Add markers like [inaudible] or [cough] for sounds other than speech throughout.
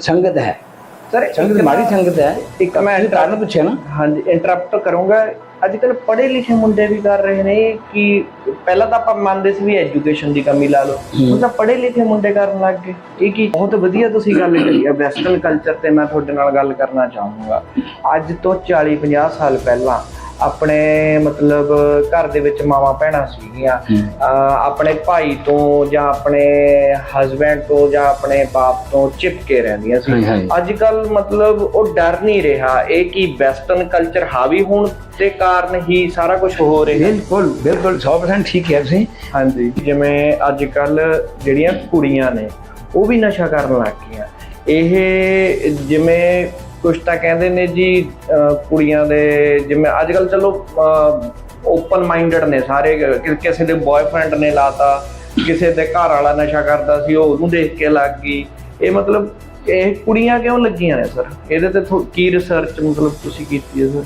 ਸੰਗਤ ਹੈ। ਸਰ ਸੰਗਤ ਮਾੜੀ ਸੰਗਤ ਹੈ। ਇੱਕ ਮੈਂ ਕਾਰਨ ਪੁੱਛਿਆ ਨਾ। ਹਾਂਜੀ ਇੰਟਰਰਪਟ ਕਰੂੰਗਾ। ਅੱਜ ਕੱਲ ਪੜ੍ਹੇ ਲਿਖੇ ਮੁੰਡੇ ਵੀ ਕਰ ਰਹੇ ਨੇ ਕਿ ਪਹਿਲਾਂ ਤਾਂ ਆਪਾਂ ਮੰਨਦੇ ਸੀ ਵੀ ਐਜੂਕੇਸ਼ਨ ਦੀ ਕਮੀ ਲਾ ਲਓ। ਹੁਣ ਤਾਂ ਪੜ੍ਹੇ ਲਿਖੇ ਮੁੰਡੇ ਕਰਨ ਲੱਗ ਗਏ। ਇਹ ਕੀ ਬਹੁਤ ਵਧੀਆ ਤੁਸੀਂ ਗੱਲ ਕਰੀ ਹੈ। ਵੈਸਟਰਨ ਕਲਚਰ ਤੇ ਮੈਂ ਤੁਹਾਡੇ ਨਾਲ ਗੱਲ ਕਰਨਾ ਚਾਹੂੰਗਾ। ਅੱਜ ਤੋਂ 40 50 ਸਾਲ ਪਹਿਲਾਂ ਆਪਣੇ ਮਤਲਬ ਘਰ ਦੇ ਵਿੱਚ ਮਾਵਾਂ ਭੈਣਾਂ ਸੀਗੀਆਂ। ਆਪਣੇ ਭਾਈ ਤੋਂ ਜਾਂ ਆਪਣੇ ਹਸਬੈਂਡ ਤੋਂ ਜਾਂ ਆਪਣੇ ਬਾਪ ਤੋਂ ਚਿਪਕੇ ਰਹਿੰਦੀਆਂ ਸੀ। ਅੱਜ ਕੱਲ ਮਤਲਬ ਉਹ ਡਰ ਨਹੀਂ ਰਿਹਾ। ਇਹ ਕੀ ਵੈਸਟਰਨ ਕਲਚਰ ਹਾਵੀ ਹੋਣ ਦੇ ਕਾਰਨ ਹੀ ਸਾਰਾ ਕੁਝ ਹੋ ਰਿਹਾ। ਬਿਲਕੁਲ ਬਿਲਕੁਲ 100% ਠੀਕ ਹੈ ਤੁਸੀਂ। ਹਾਂਜੀ ਜਿਵੇਂ ਅੱਜ ਕੱਲ ਜਿਹੜੀਆਂ ਕੁੜੀਆਂ ਨੇ ਉਹ ਵੀ ਨਸ਼ਾ ਕਰਨ ਲੱਗ ਗਈਆਂ। ਇਹ ਜਿਵੇਂ ਕੁਝ ਤਾਂ ਕਹਿੰਦੇ ਨੇ ਜੀ ਕੁੜੀਆਂ ਦੇ ਜਿਵੇਂ ਅੱਜ ਕੱਲ ਚਲੋ ਓਪਨ ਮਾਈਂਡਡ ਨੇ ਸਾਰੇ ਕਿਸੇ ਦੇ ਬॉयਫ੍ਰੈਂਡ ਨੇ ਲਾਤਾ ਕਿਸੇ ਦੇ ਘਰ ਵਾਲਾ ਨਸ਼ਾ ਕਰਦਾ ਸੀ ਉਹ ਉਹਨੂੰ ਦੇਖ ਕੇ ਲੱਗ ਗਈ। ਇਹ ਮਤਲਬ ਇਹ ਕੁੜੀਆਂ ਕਿਉਂ ਲੱਗੀਆਂ ਨੇ ਸਰ? ਇਹਦੇ ਤੇ ਕੀ ਰਿਸਰਚ ਮਤਲਬ ਤੁਸੀਂ ਕੀਤੀ ਹੈ ਸਰ?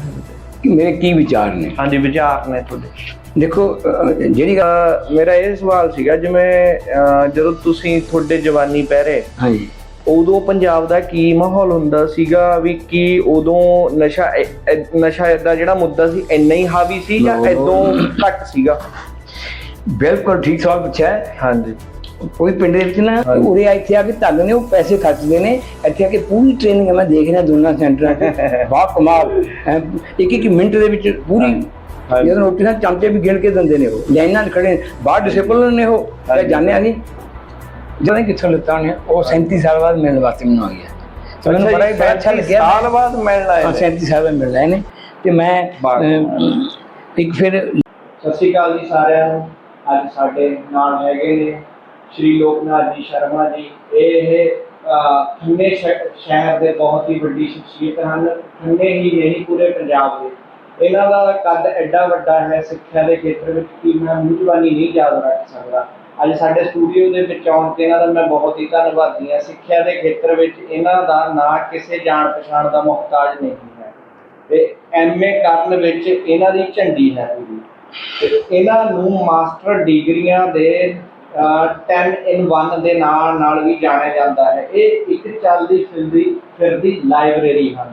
ਕਿ ਮੇਰੇ ਕੀ ਵਿਚਾਰ ਨੇ? ਹਾਂਜੀ ਵਿਚਾਰ ਨੇ ਤੁਹਾਡੇ। ਦੇਖੋ ਜਿਹੜੀ ਮੇਰਾ ਇਹ ਸਵਾਲ ਸੀਗਾ ਜਿਵੇਂ ਜਦੋਂ ਤੁਸੀਂ ਤੁਹਾਡੇ ਜਵਾਨੀ ਪਹਿਰੇ ਹਾਂਜੀ। ਉਦੋਂ ਪੰਜਾਬ ਦਾ ਕੀ ਮਾਹੌਲ ਹੁੰਦਾ ਸੀਗਾ ਵੀ ਕੀ ਉਦੋਂ ਨਸ਼ਾ ਨਸ਼ਾ ਦਾ ਜਿਹੜਾ ਮੁੱਦਾ ਸੀ ਇੰਨਾ ਹੀ ਹਾਵੀ ਸੀ ਜਾਂ. ਇਦੋਂ ਘੱਟ ਸੀਗਾ ਬਿਲਕੁਲ ਠੀਕ ਸਵਾਲ ਪੁੱਛਿਆ ਹਾਂਜੀ ਕੋਈ ਪਿੰਡ ਦੇ ਵਿੱਚ ਨਾ। ਉਰੇ ਇੱਥੇ ਆ ਕੇ ਧੱਗ ਨੇ ਉਹ ਪੈਸੇ ਖਰਚਦੇ ਨੇ ਇੱਥੇ ਆ ਕੇ ਪੂਰੀ ਟ੍ਰੇਨਿੰਗ ਮੈਂ ਦੇਖ ਰਿਹਾ ਦੋਨਾਂ ਸੈਂਟਰਾਂ 'ਚ ਬਹੁਤ [laughs] ਕਮਾਲ ਇੱਕ ਇੱਕ ਮਿੰਟ ਦੇ ਵਿੱਚ ਪੂਰੀ। ਜਦੋਂ ਰੋਟੀ ਨਾਲ ਚਮਚੇ ਵੀ ਗਿਣ ਕੇ ਦਿੰਦੇ ਨੇ ਉਹ ਲਾਈਨਾਂ 'ਚ ਖੜੇ। ਬਾਹਰ ਡਿਸਪਲਿਨ ਨੇ ਉਹ। ਜਾਣਿਆ ਨਹੀਂ ਜਦੋਂ ਕਿੱਥੋਂ ਲਿੱਤਾ ਉਹਨੇ ਉਹ 37 ਸਾਲ ਬਾਅਦ ਮਿਲਣ ਵਾਸਤੇ ਮੈਨੂੰ ਆ ਗਿਆ। ਤੇ ਮੈਨੂੰ ਬੜਾ ਹੀ ਬੜਾ ਅੱਛਾ ਲੱਗਿਆ। ਸਾਲ ਬਾਅਦ ਮਿਲਣ ਆਏ ਹਾਂ ਨੇ। 37 ਸਾਲ ਬਾਅਦ ਮਿਲ ਰਹੇ ਨੇ। ਤੇ ਮੈਂ ਇੱਕ ਫਿਰ ਸਤਿ ਸ਼੍ਰੀ ਅਕਾਲ ਜੀ ਸਾਰਿਆਂ ਨੂੰ। ਅੱਜ ਸਾਡੇ ਨਾਲ ਹੈਗੇ ਨੇ ਸ਼੍ਰੀ ਲੋਕਨਾਥ ਜੀ ਸ਼ਰਮਾ ਜੀ। ਇਹ ਸ਼ਹਿ- ਸ਼ਹਿਰ ਦੇ ਬਹੁਤ ਹੀ ਵੱਡੀ ਸ਼ਖਸੀਅਤ ਹਨ। ਖੰਨੇ ਹੀ ਨਹੀਂ ਪੂਰੇ ਪੰਜਾਬ ਦੇ। ਇਹਨਾਂ ਦਾ ਕੱਦ ਐਡਾ ਵੱਡਾ ਹੈ ਸਿੱਖਿਆ ਦੇ ਖੇਤਰ ਵਿੱਚ ਕਿ ਮੈਂ ਜ਼ੁਬਾਨੀ ਨਹੀਂ ਯਾਦ ਰੱਖ ਸਕਦਾ। ਅੱਜ ਸਾਡੇ ਸਟੂਡੀਓ ਦੇ ਵਿੱਚ ਆਉਣ ਤੇ ਇਹਨਾਂ ਦਾ ਮੈਂ ਬਹੁਤ ਹੀ ਧੰਨਵਾਦੀ ਹਾਂ। ਸਿੱਖਿਆ ਦੇ ਖੇਤਰ ਵਿੱਚ ਇਹਨਾਂ ਦਾ ਨਾਂ ਕਿਸੇ ਜਾਣ ਪਛਾਣ ਦਾ ਮੁਹਤਾਜ ਨਹੀਂ ਹੈ। ਤੇ ਐਮਏ ਕਰਨ ਵਿੱਚ ਇਹਨਾਂ ਦੀ ਝੰਡੀ ਹੈ ਪੂਰੀ। ਤੇ ਇਹਨਾਂ ਨੂੰ ਮਾਸਟਰ ਡਿਗਰੀਆਂ ਦੇ ਅਹ, 10 ਇਨ 1 ਦੇ ਨਾਲ ਨਾਲ ਵੀ ਜਾਣਿਆ ਜਾਂਦਾ ਹੈ। ਇਹ ਇੱਕ ਚੱਲਦੀ ਫਿਰਦੀ ਫਿਰਦੀ ਲਾਇਬ੍ਰੇਰੀ ਹਨ।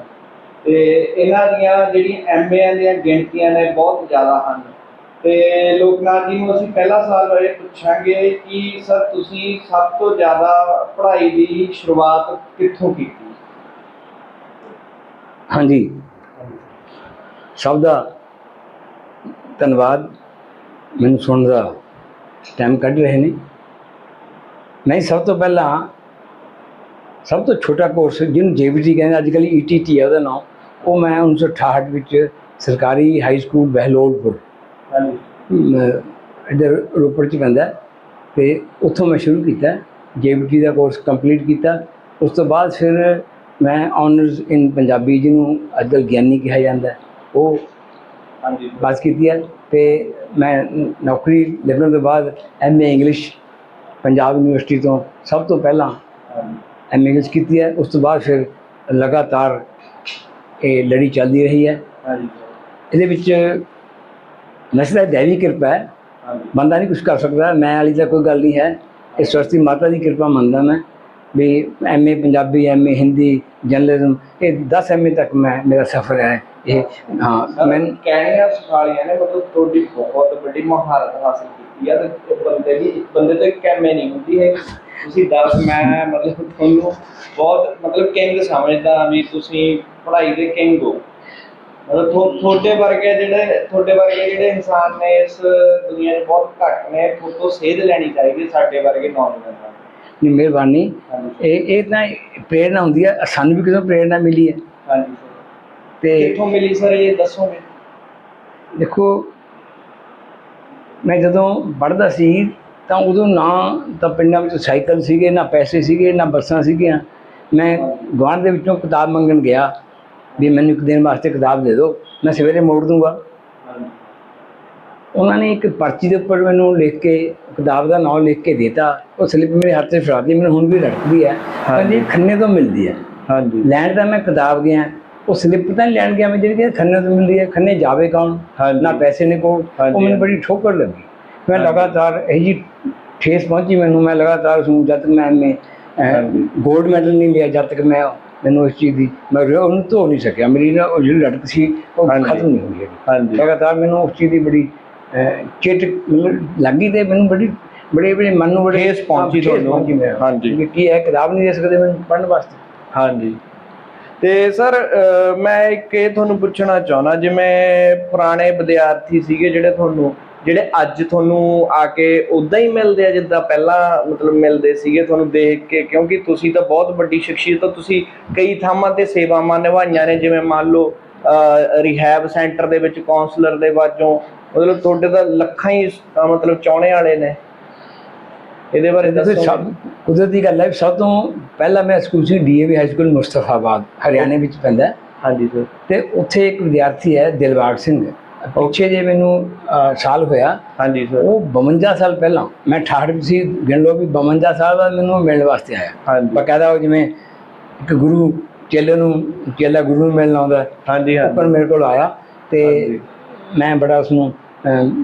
ਤੇ ਇਹਨਾਂ ਦੀਆਂ ਜਿਹੜੀਆਂ ਐਮਏ ਦੀਆਂ ਗਿਣਤੀਆਂ ਨੇ ਬਹੁਤ ਜ਼ਿਆਦਾ ਹਨ। ਤੇ ਲੋਕਨਾਥ ਜੀ ਨੂੰ ਅਸੀਂ ਪਹਿਲਾ ਸਵਾਲ ਇਹ ਪੁੱਛਾਂਗੇ ਕਿ ਸਰ ਤੁਸੀਂ ਸਭ ਤੋਂ ਜ਼ਿਆਦਾ ਪੜ੍ਹਾਈ ਦੀ ਸ਼ੁਰੂਆਤ ਕਿੱਥੋਂ ਕੀਤੀ? ਹਾਂਜੀ। ਸਭ ਦਾ ਧੰਨਵਾਦ। ਮੈਨੂੰ ਸੁਣਨ ਦਾ ਟਾਈਮ ਕੱਢ ਰਹੇ ਨੇ। ਮੈਂ ਸਭ ਤੋਂ ਪਹਿਲਾਂ ਸਭ ਤੋਂ ਛੋਟਾ ਕੋਰਸ ਜਿਹਨੂੰ ਜੇਬੀਟੀ ਕਹਿੰਦੇ ਅੱਜ ਕੱਲ੍ਹ ਈਟੀਟੀ ਹੈ ਉਹਦਾ ਨਾਮ ਉਹ ਮੈਂ 1968 ਵਿੱਚ ਸਰਕਾਰੀ ਹਾਈ ਸਕੂਲ ਬਹਿਲੋਲਪੁਰ ਇੱਧਰ ਰੋਪੜ ਚ ਪੈਂਦਾ ਤੇ ਉੱਥੋਂ ਮੈਂ ਸ਼ੁਰੂ ਕੀਤਾ ਜੇਬੀਟੀ ਦਾ ਕੋਰਸ ਕੰਪਲੀਟ ਕੀਤਾ। ਉਸ ਤੋਂ ਬਾਅਦ ਫਿਰ ਮੈਂ ਆਨਰਸ ਇਨ ਪੰਜਾਬੀ ਜਿਹਨੂੰ ਅੱਜ ਕੱਲ੍ਹ ਗਿਆਨੀ ਕਿਹਾ ਜਾਂਦਾ ਉਹ ਹਾਂਜੀ। ਪਾਸ ਕੀਤੀ ਹੈ। ਤੇ ਮੈਂ ਨੌਕਰੀ ਲੱਗਣ ਤੋਂ ਬਾਅਦ ਐਮਏ ਇੰਗਲਿਸ਼ ਪੰਜਾਬ ਯੂਨੀਵਰਸਿਟੀ ਤੋਂ ਸਭ ਤੋਂ ਪਹਿਲਾਂ ਐਮਏ ਇੰਗਲਿਸ਼ ਕੀਤੀ ਹੈ। ਉਸ ਤੋਂ ਬਾਅਦ ਫਿਰ ਲਗਾਤਾਰ ਇਹ ਲੜੀ ਚੱਲਦੀ ਰਹੀ ਹੈ। ਹਾਂਜੀ। ਇਹਦੇ ਵਿੱਚ ਨਸਲ ਦੇਵੀ ਕਿਰਪਾ ਹੈ। ਬੰਦਾ ਨਹੀਂ ਕੁਝ ਕਰ ਸਕਦਾ ਮੈਂ ਵਾਲੀ ਤਾਂ ਕੋਈ ਗੱਲ ਨਹੀਂ ਹੈ। ਇਹ ਸਰਸਵਤੀ ਮਾਤਾ ਦੀ ਕਿਰਪਾ ਮੰਨਦਾ ਮੈਂ ਵੀ MA Punjabi MA Hindi journalism ਇਹ 10 ਐਮਏ ਤੱਕ ਮੈਂ ਮੇਰਾ ਸਫ਼ਰ ਹੈ। ਇਹ ਹਾਂ ਮੈਂ ਕਹਿਣੀਆਂ ਸਿਖਾਲੀਆਂ ਨੇ ਮਤਲਬ ਤੁਹਾਡੀ ਬਹੁਤ ਵੱਡੀ ਮਹਾਰਤ ਹਾਸਲ ਕੀਤੀ ਹੈ ਤੇ ਬੰਦੇ ਦੀ ਬੰਦੇ ਤੋਂ ਕੈਮੇ ਨਹੀਂ ਹੁੰਦੀ ਹੈ। ਤੁਸੀਂ ਦੱਸ ਮੈਂ ਮਤਲਬ ਤੁਹਾਨੂੰ ਬਹੁਤ ਮਤਲਬ ਕਿੰਗ ਸਮਝਦਾ ਵੀ ਤੁਸੀਂ ਪੜ੍ਹਾਈ ਦੇ ਕਿੰਗ ਹੋ। ਮਤਲਬ ਥੋ- ਤੁਹਾਡੇ ਵਰਗੇ ਜਿਹੜੇ ਤੁਹਾਡੇ ਵਰਗੇ ਜਿਹੜੇ ਇਨਸਾਨ ਨੇ ਇਸ ਦੁਨੀਆ 'ਚ ਬਹੁਤ ਘੱਟ ਨੇ ਤੁਹਾਡੇ ਸੇਧ ਲੈਣੀ ਚਾਹੀਦੀ ਸਾਡੇ ਵਰਗੇ ਨੌਜਵਾਨਾਂ ਨੂੰ। ਦੀ ਮਿਹਰਬਾਨੀ। ਇਹ ਇਹ ਤਾਂ ਪ੍ਰੇਰਣਾ ਹੁੰਦੀ ਹੈ ਸਾਨੂੰ ਵੀ ਕਿਦੋਂ ਪ੍ਰੇਰਣਾ ਮਿਲੀ ਹੈ। ਹਾਂਜੀ ਤੇ ਕਿੱਥੋਂ ਮਿਲੀ ਸਰ ਇਹ ਦੱਸੋਗੇ? ਦੇਖੋ ਮੈਂ ਜਦੋਂ ਪੜ੍ਹਦਾ ਸੀ ਤਾਂ ਉਦੋਂ ਨਾ ਤਾਂ ਪਿੰਡਾਂ ਵਿੱਚ ਸਾਈਕਲ ਸੀਗੇ ਨਾ ਪੈਸੇ ਸੀਗੇ ਨਾ ਬੱਸਾਂ ਸੀਗੀਆਂ। ਮੈਂ ਗੁਆਂਢ ਦੇ ਵਿੱਚੋਂ ਕਿਤਾਬ ਮੰਗਣ ਗਿਆ। ਵੀ ਮੈਨੂੰ ਇੱਕ ਦਿਨ ਵਾਸਤੇ ਕਿਤਾਬ ਦੇ ਦਿਓ ਮੈਂ ਸਵੇਰੇ ਮੋੜ ਦੂੰਗਾ। ਉਹਨਾਂ ਨੇ ਇੱਕ ਪਰਚੀ ਦੇ ਉੱਪਰ ਮੈਨੂੰ ਲਿਖ ਕੇ ਕਿਤਾਬ ਦਾ ਨਾਮ ਲਿਖ ਕੇ ਦਿੱਤਾ। ਉਹ ਸਲਿੱਪ ਮੇਰੇ ਹੱਥ 'ਚ ਫੜਾ ਦਿੱਤੀ ਮੈਨੂੰ ਹੁਣ ਵੀ ਰੜਕਦੀ ਹੈ। ਕਹਿੰਦੀ ਖੰਨੇ ਤੋਂ ਮਿਲਦੀ ਹੈ। ਹਾਂਜੀ। ਲੈਣ ਤਾਂ ਮੈਂ ਕਿਤਾਬ ਗਿਆ ਉਹ ਸਲਿੱਪ ਤਾਂ ਲੈਣ ਗਿਆ ਮੈਂ ਜਿਹੜੀ ਕਿ ਖੰਨੇ ਤੋਂ ਮਿਲਦੀ ਹੈ ਖੰਨੇ ਜਾਵੇ ਕੌਣ। ਨਾ ਪੈਸੇ ਨੇ ਕੋਲ। ਉਹ। ਮੈਨੂੰ ਬੜੀ ਠੋਕਰ ਲੱਗੀ। ਮੈਂ ਲਗਾਤਾਰ ਇਹ ਜੀ ਠੇਸ ਪਹੁੰਚੀ ਮੈਨੂੰ ਮੈਂ ਲਗਾਤਾਰ ਨੂੰ ਜਦ ਤੱਕ ਮੈਂ। ਗੋਲਡ ਮੈਡਲ ਨਹੀਂ ਲਿਆ ਜਦ ਤੱਕ ਮੈਂ ਮੈਨੂੰ ਉਸ ਚੀਜ਼ ਦੀ ਮੈਂ ਰੋ- ਉਹਨੂੰ ਧੋ ਨਹੀਂ ਸਕਿਆ ਮੇਰੀ ਨਾ ਉਹ ਜਿਹੜੀ ਲੜਕ ਸੀ ਉਹ ਹਾਂਜੀ। ਖਤਮ ਨਹੀਂ ਹੋਈ ਹੈਗੀ ਹਾਂਜੀ ਲਗਾਤਾਰ ਮੈਨੂੰ ਉਸ ਚੀਜ਼ ਦੀ ਬੜੀ ਅਹ, ਮੈਨੂੰ ਲੱਗੀ ਤੇ ਮੈਨੂੰ ਬੜੀ ਬੜੇ ਬੜੇ ਮਨ ਨੂੰ ਬੜੇ ਠੇਸ ਪਹੁੰਚੀ ਠੇਸ ਤੁਹਾਨੂੰ। ਪਹੁੰਚੀ ਮੇਰੇ। ਹਾਂਜੀ। ਵੀ ਕੀ ਹੈ ਕਿਤਾਬ ਨਹੀਂ ਦੇ ਸਕਦੇ ਮੈਨੂੰ ਪੜ੍ਹਨ ਵਾਸਤੇ ਹਾਂਜੀ ਤੇ ਸਰ ਅਹ, ਮੈਂ ਇੱਕ ਇਹ ਤੁਹਾਨੂੰ ਪੁੱਛਣਾ ਚਾਹੁੰਦਾ ਜਿਵੇਂ ਪੁਰਾਣੇ ਵਿਦਿਆਰਥੀ ਸੀਗੇ ਜਿਹੜੇ ਤੁਹਾਨੂੰ ਜਿਹੜੇ ਅੱਜ ਤੁਹਾਨੂੰ ਆ ਕੇ ਉਦਾਂ ਹੀ ਮਿਲਦੇ ਆ ਜਿੱਦਾਂ ਪਹਿਲਾਂ ਮਤਲਬ ਮਿਲਦੇ ਸੀਗੇ ਤੁਹਾਨੂੰ ਦੇਖ ਕੇ ਕਿਉਂਕਿ ਤੁਸੀਂ ਤਾਂ ਬਹੁਤ ਵੱਡੀ ਸ਼ਖਸੀਅਤ ਹੋ ਤੁਸੀਂ ਕਈ ਥਾਵਾਂ ਤੇ ਸੇਵਾਵਾਂ ਨਿਭਾਈਆਂ ਨੇ ਜਿਵੇਂ ਮੰਨ ਲਓ ਰਿਹੈਬ ਸੈਂਟਰ ਦੇ ਵਿੱਚ ਕਾਉਂਸਲਰ ਦੇ ਵਜੋਂ ਮਤਲਬ ਤੁਹਾਡੇ ਤਾਂ ਲੱਖਾਂ ਹੀ ਮਤਲਬ ਚਾਹਣੇ ਵਾਲੇ ਨੇ। ਇਹਦੇ ਬਾਰੇ ਦੱਸੋ। ਕੁਦਰਤੀ ਗੱਲ ਹੈ ਸਭ ਤੋਂ ਪਹਿਲਾਂ ਮੈਂ ਸਕੂਲ ਸੀ ਡੀਏਵੀ ਹਾਈ ਸਕੂਲ ਮੁਸਤਫਾਬਾਦ ਹਰਿਆਣੇ ਵਿੱਚ ਪੈਂਦਾ। ਹਾਂਜੀ ਸਰ ਤੇ ਉੱਥੇ ਇੱਕ ਵਿਦਿਆਰਥੀ ਹੈ ਦਿਲਬਾਗ ਸਿੰਘ। ਪਿੱਛੇ ਜੇ ਮੈਨੂੰ ਸਾਲ ਹੋਇਆ ਹਾਂਜੀ ਸਰ ਉਹ 52 ਸਾਲ ਪਹਿਲਾਂ ਮੈਂ 68 ਵਿੱਚ ਸੀ ਗਿਣ ਲਓ ਵੀ 52 ਸਾਲ ਬਾਅਦ ਮੈਨੂੰ ਮਿਲਣ ਵਾਸਤੇ ਆਇਆ। ਹਾਂਜੀ। ਬਕਾਇਦਾ ਉਹ ਜਿਵੇਂ ਇੱਕ ਗੁਰੂ ਚੇਲੇ ਨੂੰ ਚੇਲਾ ਗੁਰੂ ਨੂੰ ਮਿਲਣ ਆਉਂਦਾ ਹੈ, ਹਾਂਜੀ ਉੱਪਰ ਹਾਂਜੀ ਮੇਰੇ ਕੋਲ ਆਇਆ ਤੇ। ਮੈਂ ਬੜਾ ਉਸਨੂੰ ਅਮ,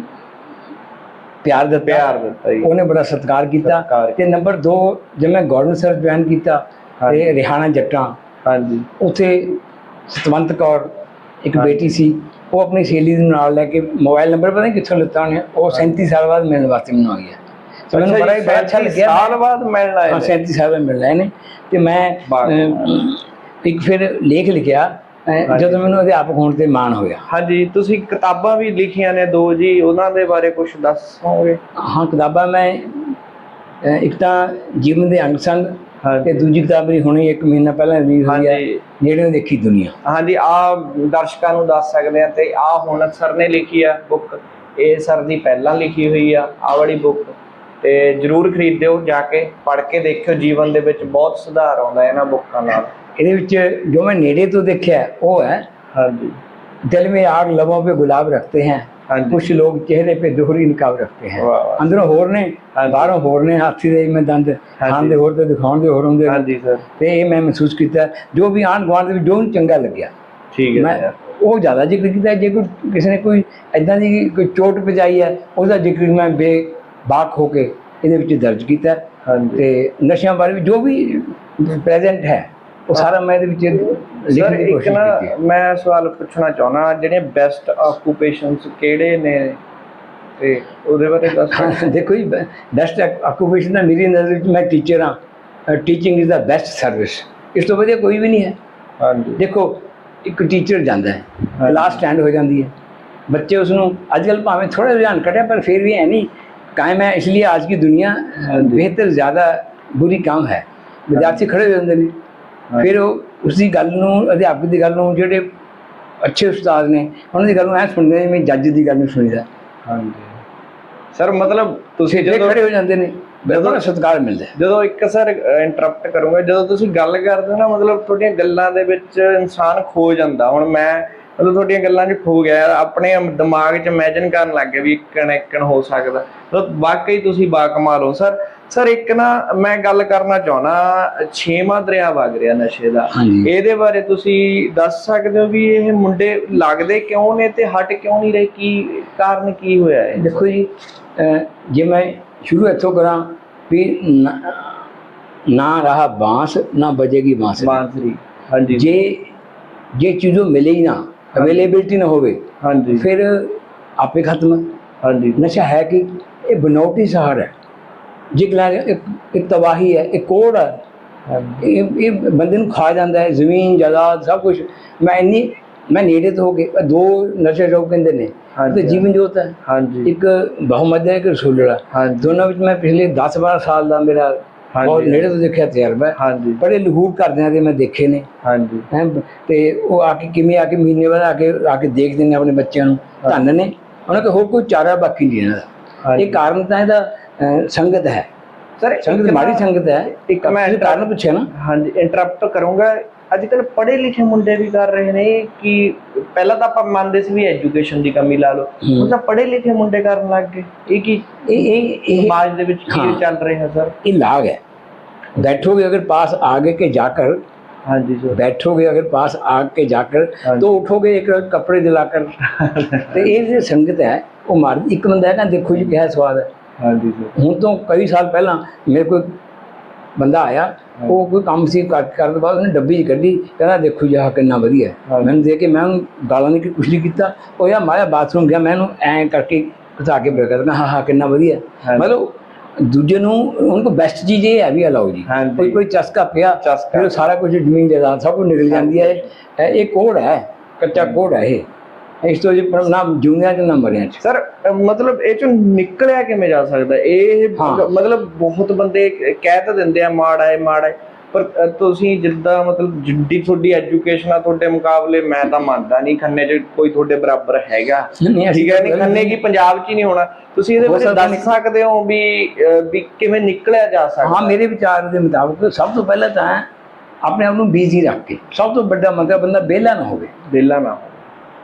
ਪਿਆਰ ਦਿੱਤਾ। ਪਿਆਰ ਦਿੱਤਾ ਉਹਨੇ ਬੜਾ ਸਤਿਕਾਰ ਕੀਤਾ ਤੇ ਨੰਬਰ 2 ਜਦ ਮੈਂ ਗਵਰਨਮੈਂਟ ਸਰਵਿਸ ਜੁਆਇਨ ਕੀਤਾ। ਤੇ ਰਿਹਾਨਾ ਜੱਟਾਂ ਹਾਂਜੀ। ਉੱਥੇ ਸਤਵੰਤ ਕੌਰ ਇੱਕ। ਬੇਟੀ ਸੀ ਉਹ ਆਪਣੀ ਸਹੇਲੀ ਦੇ ਨਾਲ ਲੈ ਕੇ ਮੋਬਾਈਲ ਨੰਬਰ ਪਤਾ ਨਹੀਂ ਕਿੱਥੋਂ ਲਿੱਤਾ ਉਹਨੇ ਉਹ 37 ਸਾਲ ਬਾਅਦ ਮਿਲਣ ਵਾਸਤੇ ਮੈਨੂੰ ਆ ਗਿਆ। ਤੇ ਮੈਨੂੰ ਬੜਾ ਹੀ ਬੜਾ ਅੱਛਾ 37 ਲੱਗਿਆ। ਸਾਲ ਬਾਅਦ ਮਿਲਣ ਆਏ ਹਾਂ ਨੇ। 37 ਸਾਲ ਬਾਅਦ ਮਿਲਣਾ ਇਹਨੇ ਤੇ ਮੈਂ ਇੱਕ ਫਿਰ ਲੇਖ ਲਿਖਿਆ। ਜਦੋਂ ਮੈਨੂੰ ਅਧਿਆਪਕ ਹੋਣ ਤੇ ਮਾਣ ਹੋਇਆ। ਹਾਂਜੀ ਤੁਸੀਂ ਕਿਤਾਬਾਂ ਵੀ ਲਿਖੀਆਂ ਨੇ ਦੋ ਜੀ ਉਹਨਾਂ ਦੇ ਬਾਰੇ ਕੁਝ ਦੱਸੋਗੇ? ਹਾਂ ਕਿਤਾਬਾਂ ਮੈਂ ਇੱਕ ਤਾਂ ਜੀਵਨ ਦੇ ਅੰਗ ਸੰਗ ਹਾਂਜੀ। ਤੇ ਦੂਜੀ ਕਿਤਾਬ ਮੇਰੀ ਹੁਣੇ ਇੱਕ ਮਹੀਨਾ ਪਹਿਲਾਂ ਰਿਲੀਜ਼ ਹੋਈ ਹੈ ਹਾਂਜੀ। ਜਿਹੜੇ ਦੇਖੀ ਦੁਨੀਆ। ਹਾਂਜੀ ਆ ਦਰਸ਼ਕਾਂ ਨੂੰ ਦੱਸ ਸਕਦੇ ਆ ਤੇ ਆ ਹੁਣ ਸਰ ਨੇ ਲਿਖੀ ਆ ਬੁੱਕ। ਇਹ ਸਰ ਦੀ ਪਹਿਲਾਂ ਲਿਖੀ ਹੋਈ ਆ ਆ ਵਾਲੀ ਬੁੱਕ। ਤੇ ਜਰੂਰ ਖਰੀਦਿਓ ਜਾ ਕੇ ਪੜ੍ਹ ਕੇ ਦੇਖਿਓ ਜੀਵਨ ਦੇ ਵਿੱਚ ਬਹੁਤ ਸੁਧਾਰ ਆਉਂਦਾ ਇਹਨਾਂ ਬੁੱਕਾਂ ਨਾਲ। ਇਹਦੇ ਵਿੱਚ ਜੋ ਮੈਂ ਨੇੜੇ ਤੋਂ ਦੇਖਿਆ ਉਹ ਹੈ ਹਾਂਜੀ। ਦਿਲ ਮੇ ਆਗ ਲਬੋਂ ਪੇ ਗੁਲਾਬ ਰੱਖਤੇ ਹੈ। ਕੁਝ ਲੋਕ ਚਿਹਰੇ 'ਤੇ ਦੋਹਰੀ ਨਕਾਬ ਰੱਖਦੇ ਹਨ। ਅੰਦਰੋਂ ਹੋਰ ਨੇ ਬਾਹਰੋਂ ਹੋਰ ਨੇ ਹਾਥੀ ਦੇ ਮੈਂ ਦੰਦ ਖਾਣ ਦੇ ਹੋਰ ਤੇ ਦਿਖਾਉਣ ਦੇ ਹੋਰ ਹੁੰਦੇ ਹਾਂਜੀ ਸਰ। ਤੇ ਇਹ ਮੈਂ ਮਹਿਸੂਸ ਕੀਤਾ ਜੋ ਵੀ ਆਣ ਗਵਾਂਡ ਦੇ ਵਿੱਚ ਜੋ ਚੰਗਾ ਲੱਗਿਆ। ਠੀਕ ਹੈ ਉਹ ਜ਼ਿਆਦਾ ਜ਼ਿਕਰ ਕੀਤਾ ਜੇ ਕੋਈ ਕਿਸੇ ਨੇ ਕੋਈ ਐਦਾਂ ਦੀ ਕੋਈ ਚੋਟ ਪਜਾਈ ਹੈ ਉਹਦਾ ਜ਼ਿਕਰ ਮੈਂ ਬੇਬਾਕ ਹੋ ਕੇ ਇਹਦੇ ਵਿੱਚ ਦਰਜ ਕੀਤਾ। ਤੇ ਨਸ਼ਿਆਂ ਬਾਰੇ ਵੀ ਜੋ ਵੀ ਪ੍ਰੈਜ਼ੈਂਟ ਹੈ ਉਹ ਸਾਰਾ ਮੈਂ ਇਹਦੇ ਵਿੱਚ ਲਿਖਣ ਦੀ ਕੋਸ਼ਿਸ਼ ਮੈਂ ਸਵਾਲ ਪੁੱਛਣਾ ਚਾਹੁੰਦਾ ਜਿਹੜੇ ਬੈਸਟ ਆਕੂਪੇਸ਼ਨਸ ਕਿਹੜੇ ਨੇ? ਤੇ ਉਹਦੇ ਬਾਰੇ ਦੱਸੋ ਦੇਖੋ ਜੀ ਬੈਸਟ ਆਕੂਪੇਸ਼ਨ ਦਾ ਮੇਰੀ ਨਜ਼ਰ ਵਿੱਚ ਮੈਂ ਟੀਚਰ ਹਾਂ। Teaching is the best service ਇਸ ਤੋਂ ਵਧੀਆ ਕੋਈ ਵੀ ਨਹੀਂ ਹੈ। ਹਾਂਜੀ। ਦੇਖੋ ਇੱਕ ਟੀਚਰ ਜਾਂਦਾ ਹੈ। ਕਲਾਸ ਸਟੈਂਡ ਹੋ ਜਾਂਦੀ ਹੈ। ਬੱਚੇ ਉਸ ਨੂੰ ਅੱਜ ਕੱਲ ਭਾਵੇਂ ਥੋੜਾ ਰੁਝਾਨ ਘਟਿਆ ਪਰ ਫਿਰ ਵੀ ਹੈ ਨਹੀਂ ਕਾਇਮ ਹੈ। ਇਸ ਲਈ ਅੱਜ ਦੀ ਦੁਨੀਆ ਬਿਹਤਰ ਜ਼ਿਆਦਾ ਬੁਰੀ ਕੰਮ ਹੈ। ਵਿਦਿਆਰਥੀ ਖੜੇ ਹੋ ਜਾਂਦੇ ਨੇ। ਫਿਰ ਉਹ ਉਸ ਦੀ ਗੱਲ ਨੂੰ ਅਧਿਆਪਕ ਦੀ ਗੱਲ ਨੂੰ ਜਿਹੜੇ ਅੱਛੇ ਉਸਤਾਦ ਨੇ ਉਹਨਾਂ ਦੀ ਗੱਲ ਨੂੰ ਐ ਸੁਣਦੇ ਨੇ ਜਿਵੇਂ ਜੱਜ ਦੀ ਗੱਲ ਨੂੰ ਸੁਣੀਦਾ। ਹਾਂਜੀ। ਸਰ ਮਤਲਬ ਤੁਸੀਂ ਜਦੋਂ ਖੜੇ ਹੋ ਜਾਂਦੇ ਨੇ ਬੜਾ ਸਤਿਕਾਰ ਮਿਲਦਾ ਜਦੋਂ ਇੱਕ ਸਰ ਇੰਟਰਰਪਟ ਕਰੂੰਗਾ ਜਦੋਂ ਤੁਸੀਂ ਗੱਲ ਕਰਦੇ ਹੋ ਨਾ ਮਤਲਬ ਤੁਹਾਡੀਆਂ ਗੱਲਾਂ ਦੇ ਵਿੱਚ ਇਨਸਾਨ ਖੋ ਜਾਂਦਾ। ਹੁਣ ਮੈਂ ਮਤਲਬ ਤੁਹਾਡੀਆਂ ਗੱਲਾਂ 'ਚ ਖੋ ਗਿਆ ਆਪਣੇ ਦਿਮਾਗ 'ਚ ਇਮੇਜਿਨ ਕਰਨ ਲੱਗ ਗਿਆ ਵੀ ਇੱਕਣ ਇੱਕਣ ਹੋ ਸਕਦਾ। ਮਤਲਬ ਵਾਕਈ ਤੁਸੀਂ ਬਾਕਮਾਲ ਹੋ ਸਰ ਸਰ ਇੱਕ ਨਾ ਮੈਂ ਗੱਲ ਕਰਨਾ ਚਾਹਣਾ ਛੇਵਾਂ ਦਰਿਆ ਵਗ ਰਿਹਾ ਨਸ਼ੇ ਦਾ। ਇਹਦੇ ਬਾਰੇ ਤੁਸੀਂ ਦੱਸ ਸਕਦੇ ਹੋ ਵੀ ਇਹ ਮੁੰਡੇ ਲੱਗਦੇ ਕਿਉਂ ਨੇ ਤੇ ਹਟ ਕਿਉਂ ਨਹੀਂ ਰਹੇ? ਕੀ ਕਾਰਨ ਕੀ ਹੋਇਆ ਹੈ ਦੇਖੋ ਜੀ ਜੇ ਮੈਂ ਸ਼ੁਰੂ ਇੱਥੋਂ ਕਰਾਂ ਵੀ ਨਾ- ਰਹਾ ਬਾਂਸ ਨਾ ਬਜੇਗੀ ਬਾਂਸ। ਬਾਂਸਰੀ ਹਾਂਜੀ। ਜੇ ਜੇ ਚੀਜ਼ੋਂ ਮਿਲੇ ਨਾ ਅਵੇਲੇਬਿਲਟੀ ਨਾ ਹੋਵੇ ਹਾਂਜੀ। ਫਿਰ ਆਪੇ ਖਤਮ। ਹਾਂਜੀ। ਨਸ਼ਾ ਹੈ ਕਿ? ਇਹ ਬਨੌਟੀ ਸਹਾਰ ਹੈ। ਜਿਗਲਾ ਇੱਕ ਇੱਕ ਤਬਾਹੀ ਹੈ ਇੱਕ ਕੋੜ ਹੈ ਇਹ ਇਹ ਬੰਦੇ ਨੂੰ ਖਾ ਜਾਂਦਾ ਹੈ ਜ਼ਮੀਨ ਜਾਇਦਾਦ ਸਭ ਕੁਝ ਮੈਂ ਇੰਨੀ ਮੈਂ ਨੇੜੇ ਤੋਂ ਹੋ ਕੇ ਦੋ ਨਸ਼ੇ ਰੋਗ ਕਹਿੰਦੇ ਨੇ। ਤੇ ਜੀਵਨ ਜੋਤ ਹੈ ਹਾਂਜੀ। ਇੱਕ ਬਹੁਮੱਧ ਹੈ ਇੱਕ ਰਸੂਲੜਾ ਦੋਨਾਂ ਵਿੱਚ ਮੈਂ ਪਿਛਲੇ 10 12 ਸਾਲ ਦਾ ਮੇਰਾ। ਬਹੁਤ ਨੇੜੇ ਤੋਂ ਦੇਖਿਆ ਤਜਰਬਾ ਹਾਂਜੀ। ਬੜੇ ਲਹੂਟ ਕਰਦਿਆਂ ਦੇ ਮੈਂ ਦੇਖੇ ਨੇ। ਹਾਂਜੀ। ਤੇ ਉਹ ਆ ਕੇ ਕਿਵੇਂ ਆ ਕੇ ਮਹੀਨੇ ਬਾਅਦ ਆ ਕੇ ਆ ਕੇ ਦੇਖਦੇ ਨੇ ਆਪਣੇ ਬੱਚਿਆਂ ਨੂੰ ਧੰਨ ਨੇ। ਉਹਨਾਂ ਕੋਲ ਹੋਰ ਕੋਈ ਚਾਰਾ ਬਾਕੀ ਨਹੀਂ ਇਹਨਾਂ ਦਾ। ਇਹ ਕਾਰਨ ਤਾਂ ਇਹਦਾ ਸੰਗਤ ਹੈ। ਸਰ ਸੰਗਤ ਮਾੜੀ ਸੰਗਤ ਹੈ। ਇੱਕ ਮੈਂ ਕਾਰਨ ਪੁੱਛਿਆ ਨਾ। ਹਾਂਜੀ ਇੰਟਰਰਪਟ ਕਰੂੰਗਾ। ਅੱਜ ਕੱਲ ਪੜ੍ਹੇ ਲਿਖੇ ਮੁੰਡੇ ਵੀ ਕਰ ਰਹੇ ਨੇ ਕਿ ਪਹਿਲਾਂ ਤਾਂ ਆਪਾਂ ਮੰਨਦੇ ਸੀ ਵੀ ਐਜੂਕੇਸ਼ਨ ਦੀ ਕਮੀ ਲਾ ਲਓ ਹੂੰ। ਹੁਣ ਤਾਂ ਪੜ੍ਹੇ ਲਿਖੇ ਮੁੰਡੇ ਕਰਨ ਲੱਗ ਗਏ ਇਹ ਕੀ ਇਹ ਇਹ ਇਹ ਸਮਾਜ ਦੇ ਵਿੱਚ ਕੀ ਹਾਂ। ਚੱਲ ਰਿਹਾ ਸਰ ये लाग है बैठोगे अगर पास आगे के जाकर ਹਾਂਜੀ ਸਰ बैठोगे अगर पास आग के जाकर हाँ तो उठोगे एक कपड़े दिलाकर तो ये जो संगत है वो मार एक बंदा है ना देखो जी क्या स्वाद है ਹਾਂਜੀ ਸਰ हूँ तो कई साल पहला मेरे को ਬੰਦਾ ਆਇਆ ਉਹ ਕੋਈ ਕੰਮ ਸੀ ਕੱਟ ਕਰਨ ਤੋਂ ਬਾਅਦ ਉਹਨੇ ਡੱਬੀ 'ਚ ਕੱਢੀ ਕਹਿੰਦਾ ਦੇਖੋ ਜੀ ਕਿੰਨਾ ਵਧੀਆ। ਮੈਨੂੰ ਦੇ ਕੇ ਮੈਂ ਗਾਲਾਂ ਨਹੀਂ ਕੁਛ ਨਹੀਂ ਕੀਤਾ। ਉਹ ਯਾ ਮਾਇਆ ਬਾਥਰੂਮ ਗਿਆ ਮੈਂ ਉਹਨੂੰ ਐਂ ਕਰਕੇ ਘਸਾ ਕੇ ਬਰਕਤ ਮੈਂ ਹਾਂ ਹਾਂ ਕਿੰਨਾ ਵਧੀਆ। ਮਤਲਬ ਦੂਜੇ ਨੂੰ ਉਹਨਾਂ ਕੋ ਬੈਸਟ ਚੀਜ਼ ਇਹ ਹੈ ਵੀ ਅਲਾਓ ਜੀ। ਕੋਈ ਕੋਈ ਚਸਕਾ ਪਿਆ। ਫਿਰ ਸਾਰਾ ਕੁਝ ਜ਼ਮੀਨ ਜਾਇਦਾਦ ਸਭ ਕੁਝ ਨਿਕਲ ਜਾਂਦੀ ਹੈ। ਇਹ ਇਹ ਕੋਡ ਹੈ ਕੱਚਾ ਕੋਡ ਹੈ ਇਹ। ਇਸ ਤੋਂ ਜੀ ਨਾ ਜੂਨੀਆਂ ਚ ਨਾ ਮਰਿਆਂ ਚ। ਸਰ ਮਤਲਬ ਇਹ ਚੋਂ ਨਿਕਲਿਆ ਕਿਵੇਂ ਜਾ ਸਕਦਾ? ਇਹ। ਮਤਲਬ ਬਹੁਤ ਬੰਦੇ ਕਹਿ ਤਾਂ ਦਿੰਦੇ ਆ ਮਾੜਾ ਹੈ ਮਾੜਾ ਹੈ। ਪਰ ਤੁਸੀਂ ਜਿੱਦਾਂ ਮਤਲਬ ਜਿੱਡੀ ਤੁਹਾਡੀ ਐਜੂਕੇਸ਼ਨ ਆ ਤੁਹਾਡੇ ਮੁਕਾਬਲੇ ਮੈਂ ਤਾਂ ਮੰਨਦਾ ਨਹੀਂ ਖੰਨੇ 'ਚ ਕੋਈ ਤੁਹਾਡੇ ਬਰਾਬਰ ਹੈਗਾ। ਠੀਕ ਹੈ ਨਹੀਂ ਖੰਨੇ ਕੀ ਪੰਜਾਬ 'ਚ ਹੀ ਨਹੀਂ ਹੋਣਾ। ਤੁਸੀਂ ਇਹਦੇ ਬਾਰੇ ਦੱਸ ਸਕਦੇ ਹੋ ਵੀ ਵੀ ਕਿਵੇਂ ਨਿਕਲਿਆ ਜਾ ਸਕਦਾ? ਹਾਂ ਮੇਰੇ ਵਿਚਾਰ ਦੇ ਮੁਤਾਬਕ ਸਭ ਤੋਂ ਪਹਿਲਾਂ ਤਾਂ ਆਪਣੇ ਆਪ ਨੂੰ ਬਿਜ਼ੀ ਰੱਖ ਕੇ ਸਭ ਤੋਂ ਵੱਡਾ ਮਤਲਬ ਬੰਦਾ ਵਿਹਲਾ ਨਾ ਹੋਵੇ। ਦਿਲਾ ਨਾ ਹੋਵੇ।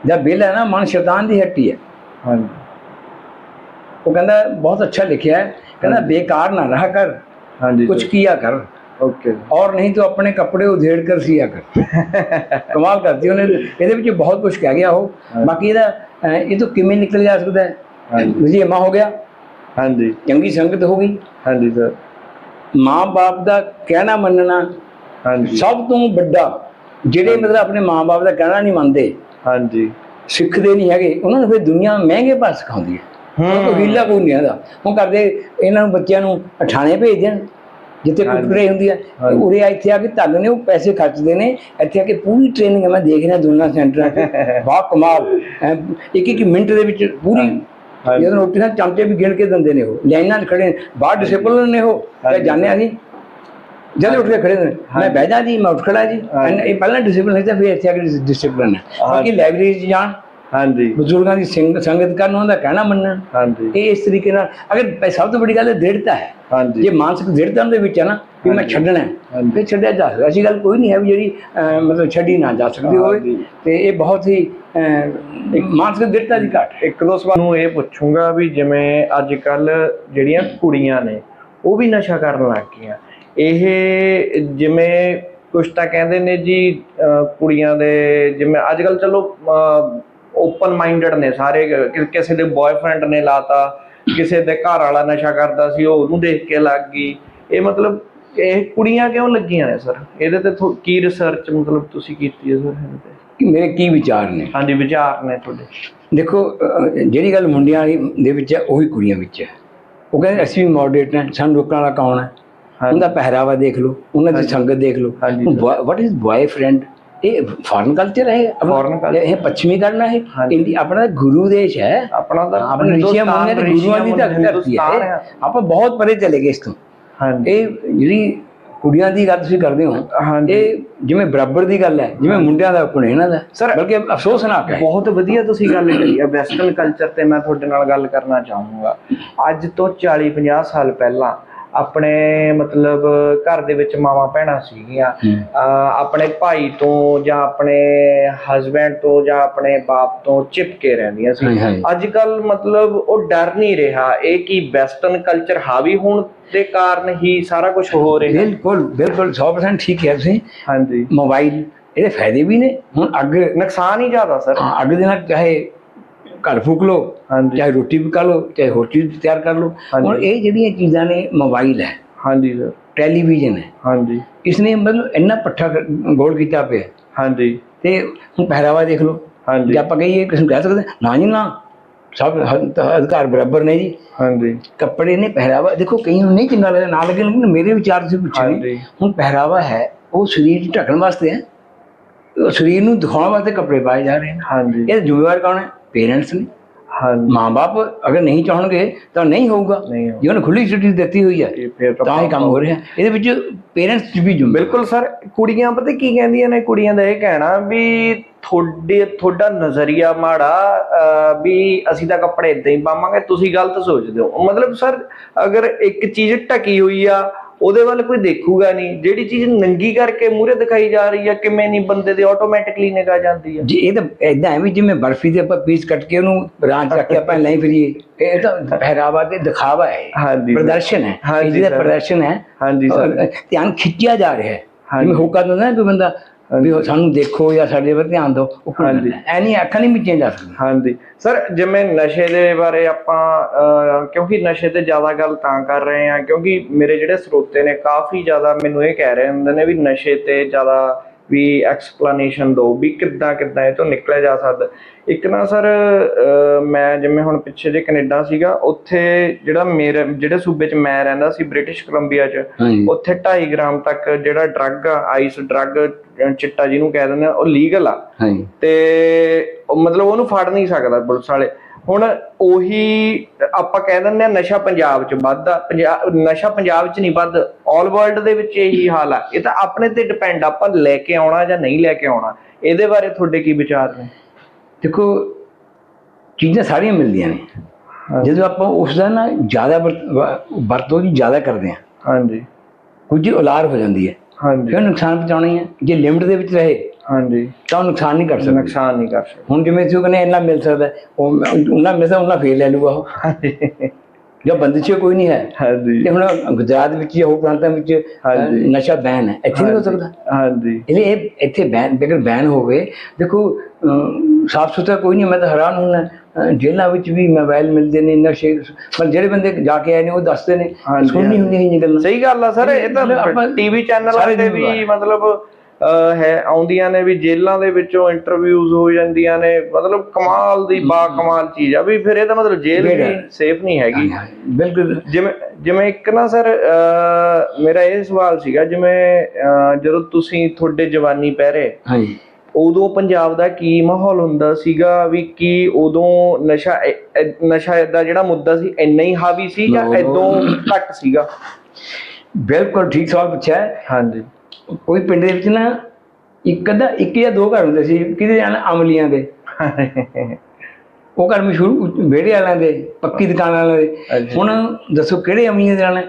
ਜਾਂ ਬਿਲ ਹੈ ਨਾ ਮਨ ਸ਼ੈਤਾਨ ਦੀ ਹੱਟੀ ਹੈ ਹਾਂਜੀ ਉਹ ਕਹਿੰਦਾ ਬਹੁਤ ਅੱਛਾ ਲਿਖਿਆ ਹੈ ਕਹਿੰਦਾ ਬੇਕਾਰ ਨਾ ਰਹਾ ਕਰ ਹਾਂਜੀ ਕੁਝ ਕੀਆ ਕਰ ओके। और नहीं तो अपने कपड़े उधेड़ कर सिया कर। [laughs] कमाल करती ਉਹਨੇ ਇਹਦੇ ਵਿੱਚ ਬਹੁਤ ਕੁਝ ਕਹਿ ਗਿਆ ਉਹ ਬਾਕੀ ਇਹਦਾ ਇਹ ਤੋਂ ਕਿਵੇਂ ਨਿਕਲ ਜਾ ਸਕਦਾ ਹੈ ਹਾਂਜੀ ਮਾਂ ਹੋ ਗਿਆ ਹਾਂਜੀ ਚੰਗੀ ਸੰਗਤ ਹੋ ਗਈ ਹਾਂਜੀ ਸਰ ਮਾਂ-ਬਾਪ ਦਾ ਕਹਿਣਾ ਮੰਨਣਾ ਹਾਂਜੀ ਸਭ ਤੋਂ ਵੱਡਾ ਜਿਹੜੇ ਮਤਲਬ ਆਪਣੇ ਮਾਂ-ਬਾਪ ਦਾ ਕਹਿਣਾ ਨਹੀਂ ਮੰਨਦੇ ਹਾਂਜੀ। ਸਿੱਖਦੇ ਨਹੀਂ ਹੈਗੇ। ਉਹਨਾਂ ਨੂੰ ਫਿਰ ਦੁਨੀਆ ਮਹਿੰਗੇ ਭਾਅ ਸਿਖਾਉਂਦੀ ਹੈ। ਕੋਲ ਹੀਲਾ ਕੋਈ ਨਹੀਂ ਹੈਗਾ। ਉਹ ਕਰਦੇ ਇਹਨਾਂ ਨੂੰ ਬੱਚਿਆਂ ਨੂੰ ਅਠਾਣੇ ਭੇਜ ਦੇਣ ਜਿੱਥੇ। ਕੁੱਕਰੇ ਹੁੰਦੀ ਹੈ। ਉਰੇ ਆ ਇੱਥੇ ਆ ਕੇ ਧੱਗ ਨੇ ਉਹ ਪੈਸੇ ਖਰਚਦੇ ਨੇ। ਇੱਥੇ ਆ ਕੇ ਪੂਰੀ ਟ੍ਰੇਨਿੰਗ ਮੈਂ ਦੇਖ ਰਿਹਾ ਦੁਨੀਆ ਸੈਂਟਰਾਂ 'ਚ ਬਹੁਤ ਕਮਾਲ। ਇੱਕ ਇੱਕ ਮਿੰਟ ਦੇ ਵਿੱਚ ਪੂਰੀ। ਜਦੋਂ ਰੋਟੀ ਨਾਲ ਚਮਚੇ ਵੀ ਗਿਣ ਕੇ ਦਿੰਦੇ ਨੇ ਉਹ। ਲਾਈਨਾਂ 'ਚ ਖੜੇ ਬਾਹਰ ਡਿਸਪਲਿਨ ਨੇ ਉਹ। ਤੇ ਹਾਂਜੀ। ਜਾਣਦੇ ਆ ਜੀ ਜਦ ਉੱਠ ਕੇ ਖੜੇ ਨੇ ਮੈਂ ਬਹਿ ਜਾ ਜੀ ਮੈਂ ਉੱਠ ਖੜਾ ਜੀ। ਇਹ ਪਹਿਲਾਂ ਡਿਸਪਲਿਨ ਹੈ ਤਾਂ ਫਿਰ ਇੱਥੇ ਆ ਕੇ ਡਿਸਪਲਿਨ ਹੈ ਬਾਕੀ ਲਾਇਬ੍ਰੇਰੀ 'ਚ ਜਾਣ ਹਾਂਜੀ ਬਜ਼ੁਰਗਾਂ ਦੀ ਸੰਗਤ ਕਰਨ ਉਹਨਾਂ ਦਾ ਕਹਿਣਾ ਮੰਨਣ ਹਾਂਜੀ ਇਹ ਇਸ ਤਰੀਕੇ ਨਾਲ ਅਗਰ ਸਭ ਤੋਂ ਵੱਡੀ ਗੱਲ ਹੈ ਦ੍ਰਿੜਤਾ ਹੈ ਹਾਂਜੀ ਜੇ ਮਾਨਸਿਕ ਦ੍ਰਿੜਤਾ ਦੇ ਵਿੱਚ ਹੈ ਨਾ ਵੀ ਮੈਂ ਛੱਡਣਾ। ਫਿਰ ਛੱਡਿਆ ਜਾ ਸਕਦਾ ਐਸੀ ਗੱਲ ਕੋਈ ਨਹੀਂ ਹੈ ਵੀ ਜਿਹੜੀ ਮਤਲਬ ਛੱਡੀ ਨਾ ਜਾ ਸਕਦੀ ਹੋਵੇ। ਤੇ ਇਹ ਬਹੁਤ ਹੀ ਮਾਨਸਿਕ ਦ੍ਰਿੜਤਾ ਦੀ ਘਾਟ ਹੈ ਇੱਕ ਦੋ ਸਵਾਲ ਨੂੰ ਇਹ ਪੁੱਛੂੰਗਾ ਵੀ ਜਿਵੇਂ ਅੱਜ ਕੱਲ ਜਿਹੜੀਆਂ ਕੁੜੀਆਂ ਨੇ ਉਹ ਵੀ ਨਸ਼ਾ ਕਰਨ ਲੱਗ ਗਈਆਂ ਇਹ ਜਿਵੇਂ ਕੁਛ ਤਾਂ ਕਹਿੰਦੇ ਨੇ ਜੀ ਕੁੜੀਆਂ ਦੇ ਜਿਵੇਂ ਅੱਜ ਕੱਲ ਚਲੋ ਓਪਨ ਮਾਈਂਡਡ ਨੇ ਸਾਰੇ ਕਿਸੇ ਦੇ ਬॉयਫ੍ਰੈਂਡ ਨੇ ਲਾਤਾ ਕਿਸੇ ਦੇ ਘਰ ਵਾਲਾ ਨਸ਼ਾ ਕਰਦਾ ਸੀ ਉਹ ਉਹਨੂੰ ਦੇਖ ਕੇ ਲੱਗ ਗਈ। ਇਹ ਮਤਲਬ ਇਹ ਕੁੜੀਆਂ ਕਿਉਂ ਲੱਗੀਆਂ ਨੇ ਸਰ? ਇਹਦੇ ਤੇ ਕੀ ਰਿਸਰਚ ਮਤਲਬ ਤੁਸੀਂ ਕੀਤੀ ਹੈ ਸਰ ਇਹਦੇ ਤੇ? ਕਿ ਮੇਰੇ ਕੀ ਵਿਚਾਰ ਨੇ? ਹਾਂਜੀ ਵਿਚਾਰ ਨੇ ਤੁਹਾਡੇ। ਦੇਖੋ ਜਿਹੜੀ ਗੱਲ ਮੁੰਡਿਆਂ ਵਾਲੀ ਦੇ ਵਿੱਚ ਹੈ ਉਹੀ ਕੁੜੀਆਂ ਵਿੱਚ ਹੈ। ਉਹ ਕਹਿੰਦੇ ਅਸੀਂ ਵੀ ਮੋਡਰੇਟ ਨੇ ਸਾਨੂੰ ਰੋਕਣ ਵਾਲਾ ਕੌਣ ਹੈ। ਉਹਦਾ ਪਹਿਰਾਵਾ ਦੇਖ ਲਓ ਉਹਨਾਂ ਦੀ ਸੰਗਤ ਦੇਖ ਲਓ। ਵਾਟ ਇਜ਼ ਬॉयਫ੍ਰੈਂਡ ਇਹ ਫੋਰਨ ਕਲਚਰ ਹੈ Foreign culture। ਇਹ ਪੱਛਮੀ ਕਰਨਾ ਹੈ। ਇੰਡੀ ਆਪਣਾ ਗੁਰੂ ਦੇਸ਼ ਹੈ। ਆਪਣਾ ਤਾਂ ਆਪਣੇ ਰਿਸ਼ੀਆਂ ਮੁਨੀਆਂ ਦੇ ਗੁਰੂਆਂ ਦੀ ਧਰਤੀ ਹੈ। ਆਪਾਂ ਬਹੁਤ ਪਰੇ ਚਲੇ ਗਏ ਇਸ ਤੋਂ। ਹਾਂਜੀ। ਇਹ ਜਿਹੜੀ ਕੁੜੀਆਂ ਦੀ ਗੱਲ ਤੁਸੀਂ ਕਰਦੇ ਹੋ ਇਹ ਜਿਵੇਂ ਬਰਾਬਰ ਦੀ ਗੱਲ ਹੈ ਜਿਵੇਂ ਮੁੰਡਿਆਂ ਦਾ ਆਪਣੇ ਇਹਨਾਂ ਦਾ। Sir, ਬਲਕਿ ਅਫਸੋਸਨਾਕ ਹੈ। ਬਹੁਤ ਵਧੀਆ ਤੁਸੀਂ ਗੱਲ ਕਰੀ ਹੈ। ਵੈਸਟਰਨ ਕਲਚਰ ਤੇ ਮੈਂ ਤੁਹਾਡੇ ਨਾਲ ਗੱਲ ਕਰਨਾ ਚਾਹੂੰਗਾ। ਅੱਜ ਤੋਂ 40 50 ਸਾਲ ਪਹਿਲਾਂ ਆਪਣੇ ਮਤਲਬ ਘਰ ਦੇ ਵਿੱਚ ਮਾਵਾਂ ਭੈਣਾਂ ਸੀਗੀਆਂ। ਆਪਣੇ ਭਾਈ ਤੋਂ ਜਾਂ ਆਪਣੇ ਹਸਬੈਂਡ ਤੋਂ ਜਾਂ ਆਪਣੇ ਬਾਪ ਤੋਂ ਚਿਪਕੇ ਰਹਿੰਦੀਆਂ ਸੀ। ਅੱਜ ਕੱਲ ਮਤਲਬ ਉਹ ਡਰ ਨਹੀਂ ਰਿਹਾ। ਇਹ ਕੀ ਵੈਸਟਰਨ ਕਲਚਰ ਹਾਵੀ ਹੋਣ ਦੇ ਕਾਰਨ ਹੀ ਸਾਰਾ ਕੁਝ ਹੋ ਰਿਹਾ। ਬਿਲਕੁਲ ਬਿਲਕੁਲ 100% ਠੀਕ ਹੈ ਤੁਸੀਂ। ਹਾਂਜੀ। ਮੋਬਾਈਲ ਇਹਦੇ ਫਾਇਦੇ ਵੀ ਨੇ। ਹੁਣ ਅੱਗ ਨੁਕਸਾਨ ਹੀ ਜ਼ਿਆਦਾ ਸਰ। ਅੱਗ ਦੇ ਨਾਲ ਚਾਹੇ ਘਰ ਫੂਕ ਲਓ ਹਾਂਜੀ। ਚਾਹੇ ਰੋਟੀ ਪਕਾ ਲਓ ਚਾਹੇ ਹੋਰ ਚੀਜ਼ ਤਿਆਰ ਕਰ ਲਓ। ਹੁਣ ਇਹ ਜਿਹੜੀਆਂ ਚੀਜ਼ਾਂ ਨੇ ਮੋਬਾਈਲ ਹੈ ਹਾਂਜੀ ਸਰ ਟੈਲੀਵਿਜ਼ਨ ਹੈ। ਹਾਂਜੀ। ਇਸਨੇ ਮਤਲਬ ਇੰਨਾ ਪੱਠਾ ਗੋਲ ਕੀਤਾ ਪਿਆ। ਹਾਂਜੀ। ਤੇ ਹੁਣ ਪਹਿਰਾਵਾ ਦੇਖ ਲਓ। ਹਾਂਜੀ। ਜੇ ਆਪਾਂ ਕਹੀਏ ਕਿਸੇ ਨੂੰ ਕਹਿ ਸਕਦੇ ਨਾ ਜੀ ਨਾ। ਸਭ ਅਧਿਕਾਰ ਬਰਾਬਰ ਨੇ ਜੀ। ਹਾਂਜੀ। ਕੱਪੜੇ ਨੇ ਪਹਿਰਾਵਾ ਦੇਖੋ ਕਈ ਨੂੰ ਨਹੀਂ ਚੰਗਾ ਲੱਗਦਾ ਨਾ ਲੱਗੇ ਲੇਕਿਨ ਮੇਰੇ ਵਿਚਾਰ ਤੁਸੀਂ ਪੁੱਛੇ ਹੁਣ ਪਹਿਰਾਵਾ ਹੈ ਉਹ ਸਰੀਰ ਢੱਕਣ ਵਾਸਤੇ ਹੈ। ਸਰੀਰ ਨੂੰ ਦਿਖਾਉਣ ਵਾਸਤੇ ਕੱਪੜੇ ਪਾਏ ਜਾ ਰਹੇ ਨੇ। ਹਾਂਜੀ। ਇਹ ਜ਼ਿੰਮੇਵਾਰ ਕੌਣ ਹੈ? ਪੇਰੈਂਟਸ ਨੇ? ਮਾਂ-ਬਾਪ ਅਗਰ ਨਹੀਂ ਚਾਹਣਗੇ ਤਾਂ ਨਹੀਂ ਹੋਊਗਾ। ਨਹੀਂ ਹੋਊਗਾ। ਜੇ ਉਹਨੇ ਖੁੱਲੀ ਛੁੱਟੀ ਦਿੱਤੀ ਹੋਈ ਹੈ ਤਾਂ ਹੀ ਕੰਮ ਹੋ ਰਿਹਾ। ਇਹਦੇ ਵਿੱਚ ਪੇਰੈਂਟਸ ਵੀ ਜੁੰਮ। ਬਿਲਕੁਲ ਸਰ ਕੁੜੀਆਂ ਪਤਾ ਕੀ ਕਹਿੰਦੀਆਂ ਨੇ? ਕੁੜੀਆਂ ਦਾ ਇਹ ਕਹਿਣਾ ਵੀ ਤੁਹਾਡੇ ਤੁਹਾਡਾ ਨਜ਼ਰੀਆ ਮਾੜਾ ਵੀ ਅਸੀਂ ਤਾਂ ਕੱਪੜੇ ਇਦਾਂ ਹੀ ਪਾਵਾਂਗੇ ਤੁਸੀਂ ਗਲਤ ਸੋਚਦੇ ਹੋ। ਮਤਲਬ ਸਰ ਅਗਰ ਇੱਕ ਚੀਜ਼ ਢਕੀ ਹੋਈ ਆ ਉਹਦੇ ਵੱਲ ਕੋਈ ਦੇਖੂਗਾ ਨਹੀਂ। ਜਿਹੜੀ ਚੀਜ਼ ਨੰਗੀ ਕਰਕੇ ਮੂਹਰੇ ਦਿਖਾਈ ਜਾ ਰਹੀ ਆ ਕਿਵੇਂ ਨਹੀਂ ਬੰਦੇ ਦੇ ਆਟੋਮੈਟਿਕਲੀ ਨਿਗਾਹ ਜਾਂਦੀ ਆ। ਜੀ ਇਹ ਤਾਂ ਇਦਾਂ ਹੈ ਵੀ ਜਿਵੇਂ ਬਰਫੀ ਦੇ ਆਪਾਂ ਪੀਸ ਕੱਟ ਕੇ ਉਹਨੂੰ ਰਾਂਚ ਰੱਖ ਕੇ ਆਪਾਂ ਨਹੀਂ ਫਿਰੀਏ। ਇਹ ਤਾਂ ਪਹਿਰਾਵਾ ਤੇ ਦਿਖਾਵਾ ਹੈ। ਹਾਂਜੀ। ਪ੍ਰਦਰਸ਼ਨ ਹੈ। ਹਾਂਜੀ। ਪ੍ਰਦਰਸ਼ਨ ਹੈ। ਹਾਂਜੀ ਸਰ। ਧਿਆਨ ਖਿੱਚਿਆ ਜਾ ਰਿਹਾ ਹੈ। ਹਾਂਜੀ। ਹੋਕਾ ਨਾ ਕੋਈ ਬੰਦਾ ਵੀ ਉਹ ਸਾਨੂੰ ਦੇਖੋ ਜਾਂ ਸਾਡੇ ਵੱਲ ਧਿਆਨ ਦਿਓ ਉਹ ਹਾਂਜੀ। ਐ ਨਹੀਂ ਅੱਖਾਂ ਨਹੀਂ ਮੀਚੀਆਂ ਜਾ ਸਕਦੀਆਂ। ਹਾਂਜੀ। ਸਰ ਜਿਵੇਂ ਨਸ਼ੇ ਦੇ ਬਾਰੇ ਆਪਾਂ ਅਹ, ਕਿਉਂਕਿ ਨਸ਼ੇ ਤੇ ਜ਼ਿਆਦਾ ਗੱਲ ਤਾਂ ਕਰ ਰਹੇ ਹਾਂ ਕਿਉਂਕਿ ਮੇਰੇ ਜਿਹੜੇ ਸਰੋਤੇ ਨੇ ਕਾਫੀ ਜ਼ਿਆਦਾ ਮੈਨੂੰ ਇਹ ਕਹਿ ਰਹੇ ਹੁੰਦੇ ਨੇ ਵੀ ਨਸ਼ੇ ਤੇ ਜ਼ਿਆਦਾ ਵੀ ਐਕਸਪਲੇਨੇਸ਼ਨ ਦਿਓ ਵੀ ਕਿੱਦਾਂ ਕਿੱਦਾਂ ਇਹ ਤੋਂ ਨਿਕਲਿਆ ਜਾ ਸਕਦਾ। ਇੱਕ ਨਾ ਸਰ ਮੈਂ ਜਿਵੇਂ ਹੁਣ ਪਿੱਛੇ ਜੇ ਕੈਨੇਡਾ ਸੀਗਾ ਉੱਥੇ ਜਿਹੜਾ ਮੇਰੇ ਜਿਹੜੇ ਸੂਬੇ 'ਚ ਮੈਂ ਰਹਿੰਦਾ ਸੀ ਬ੍ਰਿਟਿਸ਼ ਕੋਲੰਬੀਆ 'ਚ ਉੱਥੇ 2.5 ਗ੍ਰਾਮ ਤੱਕ ਜਿਹੜਾ ਡਰੱਗ ਆ ਆਈਸ ਡਰੱਗ ਚਿੱਟਾ ਜਿਹਨੂੰ ਕਹਿ ਦਿੰਦੇ ਆ ਉਹ ਲੀਗਲ ਆ। ਤੇ ਮਤਲਬ ਉਹਨੂੰ ਫੜ ਨਹੀਂ ਸਕਦਾ ਪੁਲਿਸ ਵਾਲੇ। ਹੁਣ ਉਹੀ ਆਪਾਂ ਕਹਿ ਦਿੰਦੇ ਆ ਨਸ਼ਾ ਪੰਜਾਬ 'ਚ ਵੱਧਦਾ ਪੰਜਾਬ ਨਸ਼ਾ ਪੰਜਾਬ 'ਚ ਨਹੀਂ ਵੱਧ 올 ਵਰਲਡ ਦੇ ਵਿੱਚ ਇਹੀ ਹਾਲ ਆ। ਇਹ ਤਾਂ ਆਪਣੇ ਤੇ ਡਿਪੈਂਡ ਆਪਾਂ ਲੈ ਕੇ ਆਉਣਾ ਜਾਂ ਨਹੀਂ ਲੈ ਕੇ ਆਉਣਾ। ਇਹਦੇ ਬਾਰੇ ਤੁਹਾਡੇ ਕੀ ਵਿਚਾਰ ਨੇ? ਦੇਖੋ ਚੀਜ਼ਾਂ ਸਾਰੀਆਂ ਮਿਲਦੀਆਂ ਨੇ। ਜਦੋਂ ਆਪਾਂ ਉਸ ਦਾ ਨਾ ਜ਼ਿਆਦਾ ਵਰਤ- ਦੀ ਜ਼ਿਆਦਾ ਕਰਦੇ ਹਾਂ। ਹਾਂਜੀ। ਕੁਝ ਔਲਾਰ ਹੋ ਜਾਂਦੀ ਹੈ। ਹਾਂਜੀ। ਫਿਰ ਨੁਕਸਾਨ ਪਹੁੰਚਾਉਣਾ ਹੈ ਜੇ ਲਿਮਟ ਦੇ ਵਿੱਚ ਰਹੇ ਹਾਂਜੀ। ਤਾਂ ਉਹ ਨੁਕਸਾਨ ਨਹੀਂ ਕਰ ਸਕਦਾ। ਨੁਕਸਾਨ ਨਹੀਂ ਕਰ ਸਕਦੇ। ਹੁਣ ਜਿਵੇਂ ਤੁਸੀਂ ਕਹਿੰਦੇ ਇੰਨਾ ਮਿਲ ਸਕਦਾ ਹੈ, ਉਹ ਉਹਨਾਂ ਮਿਲਦਾ ਉਹਨਾਂ ਫੇਰ ਲੈ ਲੂਗਾ ਉਹ। ਜੋ ਬੰਦਿਸ਼ ਕੋਈ ਨਹੀਂ ਹੈ। ਹਾਂਜੀ। ਤੇ ਹੁਣ ਗੁਜਰਾਤ ਵਿੱਚ ਜਾਂ ਹੋਰ ਪ੍ਰਾਂਤਾਂ ਵਿੱਚ। ਨਸ਼ਾ ਬੈਨ ਹੈ। ਇੱਥੇ ਨਹੀਂ ਹੋ ਸਕਦਾ। ਹਾਂਜੀ। ਇਹ ਇੱਥੇ ਬੈਨ ਬੇਗਰ ਬੈਨ ਹੋਵੇ ਦੇਖੋ ਸਾਫ਼ ਸੁਥਰਾ ਕੋਈ ਨਹੀਂ ਮੈਂ ਤਾਂ ਹੈਰਾਨ ਹੁੰਦਾ ਅ, ਜੇਲ੍ਹਾਂ ਵਿੱਚ ਵੀ ਮੋਬਾਈਲ ਮਿਲਦੇ ਨੇ ਨਸ਼ੇ ਪਰ ਜਿਹੜੇ ਬੰਦੇ ਜਾ ਕੇ ਆਏ ਨੇ ਉਹ ਦੱਸਦੇ ਨੇ। ਸੁਣਨੀ ਹੁੰਦੀਆਂ ਇਹ ਗੱਲਾਂ। ਸਹੀ ਗੱਲ ਆ ਸਰ ਇਹ ਤਾਂ ਟੀਵੀ ਚੈਨਲਾਂ ਤੇ ਵੀ। ਮਤਲਬ ਹੈ ਆਉਂਦੀਆਂ ਨੇ ਵੀ ਜੇਲ੍ਹਾਂ ਦੇ ਵਿੱਚੋਂ ਇੰਟਰਵਿਊਜ਼ ਹੋ ਜਾਂਦੀਆਂ ਨੇ ਮਤਲਬ ਕਮਾਲ ਦੀ ਬਾ ਕਮਾਲ ਚੀਜ਼ ਆ ਵੀ ਫਿਰ ਇਹਦਾ ਮਤਲਬ ਜੇਲ੍ਹ ਵੀ। ਸੇਫ ਨਹੀਂ ਹੈਗੀ ਬਿਲਕੁਲ ਜਿਵੇਂ ਜਿਵੇਂ ਇੱਕ ਨਾ ਸਰ ਮੇਰਾ ਇਹ ਸਵਾਲ ਸੀਗਾ ਜਿਵੇਂ ਜਦੋਂ ਤੁਸੀਂ ਤੁਹਾਡੇ ਜਵਾਨੀ ਪਹਿਰੇ ਹਾਂਜੀ ਉਦੋਂ ਪੰਜਾਬ ਦਾ ਕੀ ਮਾਹੌਲ ਹੁੰਦਾ ਸੀਗਾ ਵੀ ਕੀ ਉਦੋਂ ਨਸ਼ਾ ਨਸ਼ਾ ਦਾ ਜਿਹੜਾ ਮੁੱਦਾ ਸੀ ਇੰਨਾ ਹੀ ਹਾਵੀ ਸੀ ਜਾਂ. ਇਦੋਂ ਘੱਟ ਸੀਗਾ ਬਿਲਕੁਲ ਠੀਕ ਸਵਾਲ ਪੁੱਛਿਆ। ਹਾਂਜੀ ਕੋਈ ਪਿੰਡ ਦੇ ਵਿੱਚ ਨਾ ਇੱਕ ਅੱਧਾ ਇੱਕ ਜਾਂ ਦੋ ਘਰ ਹੁੰਦੇ ਸੀ ਕਿਤੇ ਜਾਣ ਅਮਲੀਆਂ ਦੇ। ਉਹ ਘਰ ਮਸ਼ਹੂਰ ਵਿਹੜੇ ਵਾਲਿਆਂ ਦੇ ਪੱਕੀ ਦੁਕਾਨ ਵਾਲਿਆਂ ਦੇ। ਹੁਣ ਦੱਸੋ ਕਿਹੜੇ ਅਮਲੀਆਂ ਦੇ ਨਾਲ?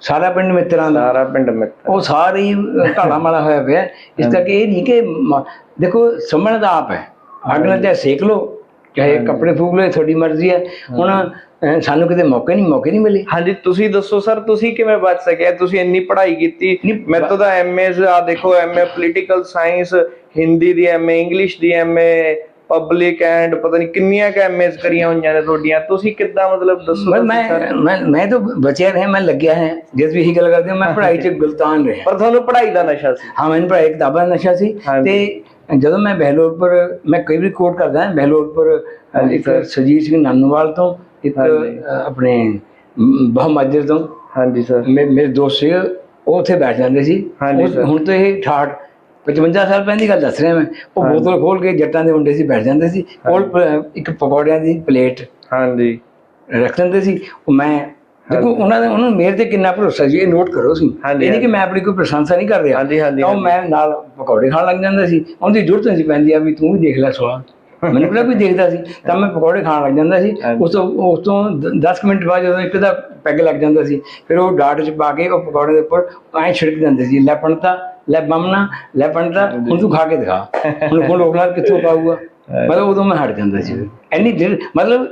ਸਾਰਾ ਪਿੰਡ ਮਿੱਤਰਾਂ ਦਾ। ਸਾਰਾ ਪਿੰਡ ਮਿੱਤਰ। ਉਹ ਸਾਰੇ ਢਾਲਾ ਮਾਲਾ ਹੋਇਆ ਪਿਆ। ਇਸ ਕਰਕੇ ਇਹ ਨਹੀਂ ਕਿ ਮ- ਦੇਖੋ ਸਮਝਣ ਦਾ ਆਪ ਹੈ। ਅੱਗ ਨਾਲ ਚਾਹੇ ਸੇਕ ਲਓ ਚਾਹੇ ਕੱਪੜੇ ਫੂਕ ਇਹ ਤੁਹਾਡੀ ਮਰਜ਼ੀ ਹੈ। ਹੁਣ ਅਹ, ਸਾਨੂੰ ਕਿਤੇ ਮੌਕੇ ਨਹੀਂ ਮੌਕੇ ਨਹੀਂ ਮਿਲੇ। ਹਾਂਜੀ ਤੁਸੀਂ ਦੱਸੋ ਸਰ ਤੁਸੀਂ ਕਿਵੇਂ ਬਚ ਸਕੇ ਤੁਸੀਂ ਇੰਨੀ ਪੜ੍ਹਾਈ ਕੀਤੀ। ਮੇਰੇ ਤੋਂ ਤਾਂ ਐਮਏ ਆ ਦੇਖੋ ਐਮਏ ਪੋਲੀਟੀਕਲ ਸਾਇੰਸ ਹਿੰਦੀ ਦੀ ਐਮਏ ਇੰਗਲਿਸ਼ ਦੀ ਐਮਏ ਪਬਲਿਕ ਐਂਡ ਪਤਾ ਨਹੀਂ ਕਿੰਨੀਆਂ ਕ ਐਮਏਸ ਕਰੀਆਂ ਹੋਈਆਂ ਨੇ ਤੁਹਾਡੀਆਂ। ਤੁਸੀਂ ਕਿੱਦਾਂ ਮਤਲਬ ਦੱਸੋ ਮੈਂ ਤੁਸੀਂ ਸਰ। ਮੈਂ ਮੈਂ ਮੈਂ ਤਾਂ ਬਚਿਆ ਰਿਹਾ ਮੈਂ ਲੱਗਿਆ ਹੈ ਜਿਸ ਵੀ ਇਹੀ ਗੱਲ ਕਰਦੇ ਹਾਂ, ਮੈਂ ਪੜ੍ਹਾਈ 'ਚ ਗੁਲਤਾਨ ਰਿਹਾ। ਪਰ ਤੁਹਾਨੂੰ ਪੜ੍ਹਾਈ ਦਾ ਨਸ਼ਾ ਸੀ। ਹਾਂ ਮੈਨੂੰ ਪੜ੍ਹਾਈ ਕਿਤਾਬਾਂ ਦਾ ਨਸ਼ਾ ਸੀ। ਹਾਂਜੀ। ਤੇ ਜਦੋਂ ਮੈਂ ਬਹਿਲੋਲਪੁਰ ਮੈਂ ਕਈ ਵਾਰੀ ਕੋਟ ਕਰਦਾ ਹਾਂ ਬਹਿਲੋਲਪੁਰ ਅ, ਹਾਂਜੀ ਇੱਕ ਸਰ। ਸੁਰਜੀਤ ਸਿੰਘ ਨਾਨੂਵਾਲ ਤੋਂ ਇੱਕ ਆਪਣੇ ਬਹੁਮਾਜਰ ਤੋਂ। ਹਾਂਜੀ ਸਰ। ਮੇਰੇ ਦੋਸਤ ਸੀ ਉਹ ਉੱਥੇ ਬੈਠ ਜਾਂਦੇ ਸੀ। ਹਾਂਜੀ ਉਹ- ਸਰ। ਹੁਣ ਤਾਂ ਇਹ 68 55 ਸਾਲ ਪਹਿਲਾਂ ਦੀ ਗੱਲ ਦੱਸ ਰਿਹਾ ਮੈਂ। ਉਹ। ਬੋਤਲ ਖੋਲ ਕੇ ਜੱਟਾਂ ਦੇ ਮੁੰਡੇ ਸੀ ਬੈਠ ਜਾਂਦੇ ਸੀ। ਕੋਲ ਇੱਕ ਪਕੌੜਿਆਂ ਦੀ ਪਲੇਟ ਹਾਂਜੀ। ਰੱਖ ਦਿੰਦੇ ਸੀ। ਉਹ ਮੈਂ ਦੇਖੋ ਉਹਨਾਂ ਦਾ ਉਹਨਾਂ ਨੂੰ ਮੇਰੇ ਤੇ ਕਿੰਨਾ ਭਰੋਸਾ ਸੀ ਇਹ ਨੋਟ ਕਰੋ ਸੀ ਇਹ ਨਹੀਂ ਕਿ ਮੈਂ ਆਪਣੀ ਕੋਈ ਪ੍ਰਸ਼ੰਸਾ ਨਹੀਂ ਕਰ ਰਿਹਾ। ਹਾਂਜੀ ਹਾਂਜੀ ਉਹ ਮੈਂ ਨਾਲ ਪਕੌੜੇ ਖਾਣ ਲੱਗ ਜਾਂਦਾ ਸੀ। ਉਹਦੀ ਜ਼ਰੂਰਤ ਨਹੀਂ ਪੈਂਦੀ ਆ ਵੀ ਤੂੰ ਵੀ ਦੇਖ ਲੈ ਸਵਾਦ। ਮੈਨੂੰ ਕਿਹੜਾ ਕੋਈ ਦੇਖਦਾ ਸੀ ਤਾਂ ਮੈਂ ਪਕੌੜੇ ਖਾਣ ਲੱਗ ਜਾਂਦਾ ਸੀ। ਉਸ ਤੋਂ ਉਸ ਤੋਂ 10 ਮਿੰਟ ਬਾਅਦ ਜਦੋਂ ਇੱਕ ਦਾ ਪੈਗ ਲੱਗ ਜਾਂਦਾ ਸੀ ਫਿਰ ਉਹ ਡਾਟ 'ਚ ਪਾ ਕੇ ਉਹ ਪਕੌੜੇ ਦੇ ਉੱਪਰ ਐਂ ਛਿੜਕ ਦਿੰਦੇ ਸੀ ਲੈ ਪਣਤਾ ਲੈ ਬੰਮਣਾ ਲੈ ਪਣਤਾ ਹੁਣ ਤੂੰ ਖਾ ਕੇ ਦਿਖਾ। ਹੁਣ ਲੋਕ ਨਾਲ ਕਿੱਥੋਂ ਪਾਊਗਾ? ਮਤਲਬ ਉਦੋਂ ਮੈਂ ਹਟ ਜਾਂਦਾ ਸੀ। ਐਨੀ ਮਤਲਬ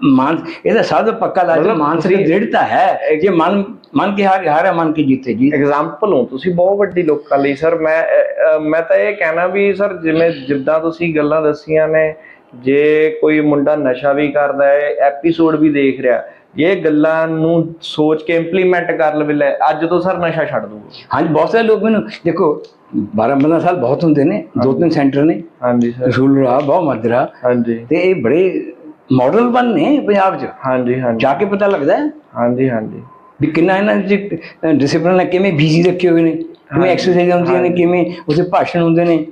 ਮਾਨ ਇਹਦਾ ਸਭ ਤੋਂ ਪੱਕਾ ਲਾਜ ਮਤਲਬ ਮਾਨਸਿਕ ਦ੍ਰਿੜਤਾ ਹੈ ਜੇ ਮਨ ਮਨ ਕੇ ਹਾਰ ਹਾਰਾ ਮਨ ਕੀ ਜਿੱਤੇ ਜੀ ਐਗਜ਼ਾਮਪਲ ਹੋ ਤੁਸੀਂ ਬਹੁਤ ਵੱਡੀ ਲੋਕਾਂ ਲਈ ਸਰ ਮੈਂ ਮੈਂ ਤਾਂ ਇਹ ਕਹਿਣਾ ਵੀ ਸਰ ਜਿਵੇਂ ਜਿੱਦਾਂ ਤੁਸੀਂ ਗੱਲਾਂ ਦੱਸੀਆਂ ਨੇ ਜੇ ਕੋਈ ਮੁੰਡਾ ਨਸ਼ਾ ਵੀ ਕਰਦਾ ਹੈ ਐਪੀਸੋਡ ਵੀ ਦੇਖ ਰਿਹਾ ਇਹ ਗੱਲਾਂ ਨੂੰ ਸੋਚ ਕੇ ਇੰਪਲੀਮੈਂਟ ਕਰ ਲਵੇ ਲੈ ਅੱਜ ਤੋਂ ਸਰ ਨਸ਼ਾ ਛੱਡ ਦੂਗਾ ਹਾਂਜੀ ਬਹੁਤ ਸਾਰੇ ਲੋਕ ਮੈਨੂੰ ਦੇਖੋ 12 15 ਸਾਲ ਬਹੁਤ ਹੁੰਦੇ ਨੇ ਦੋ ਤਿੰਨ ਸੈਂਟਰ ਨੇ ਹਾਂਜੀ ਸਰ ਰਸੂਲਰਾ ਬਹੁਤ ਮਦਰਾ ਹਾਂਜੀ ਤੇ ਇਹ ਬੜੇ ਮਾਡਲ ਬਣ ਨੇ ਪੰਜਾਬ 'ਚ? ਹਾਂਜੀ ਹਾਂਜੀ। ਜਾ ਕੇ ਪਤਾ ਲੱਗਦਾ ਹੈ? ਹਾਂਜੀ ਹਾਂਜੀ। ਵੀ ਕਿੰਨਾ ਇਹਨਾਂ ਚ ਡਿਸਪਲਿਨ ਹੈ ਕਿਵੇਂ ਬਿਜ਼ੀ ਰੱਖੇ ਹੋਏ ਨੇ ਕਿਵੇਂ ਐਕਸਰਸਾਈਜ਼ ਹੁੰਦੀਆਂ ਨੇ ਕਿਵੇਂ ਉਸੇ ਭਾਸ਼ਣ ਹੁੰਦੇ ਨੇ।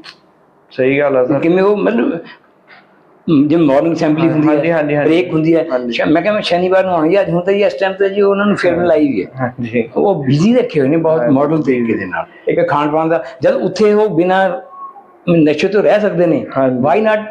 ਸਹੀ ਗੱਲ ਆ ਸਰ। ਕਿਵੇਂ ਉਹ ਮਤਲਬ ਜਿਵੇਂ ਮਾਰਨਿੰਗ ਅਸੈਂਬਲੀ ਹੁੰਦੀ ਹੈ ਹਾਂਜੀ, ਹਾਂਜੀ। ਬ੍ਰੇਕ ਹੁੰਦੀ ਹੈ। ਮੈਂ ਕਹਿੰਦਾ ਸ਼ਨੀਵਾਰ ਨੂੰ ਆਉਣੀ ਅੱਜ ਹੁਣ ਤਾਂ ਜੀ ਇਸ ਟਾਈਮ ਤੇ ਜੀ ਉਹਨਾਂ ਨੂੰ ਫਿਲਮ ਲਾਈ ਹੋਈ ਹੈ। ਹਾਂਜੀ। ਉਹ ਬਿਜ਼ੀ ਰੱਖੇ ਹੋਏ ਨੇ ਬਹੁਤ ਮਾਡਲ ਤਰੀਕੇ ਦੇ ਨਾਲ। ਇੱਕ ਖਾਣ ਪਾਣ ਦਾ ਜਦ ਉੱਥੇ ਉਹ ਬਿਨਾ ਨਸ਼ੇ ਤੋਂ ਰਹਿ ਸਕਦੇ ਨੇ। ਵਾਈ ਨਾਟ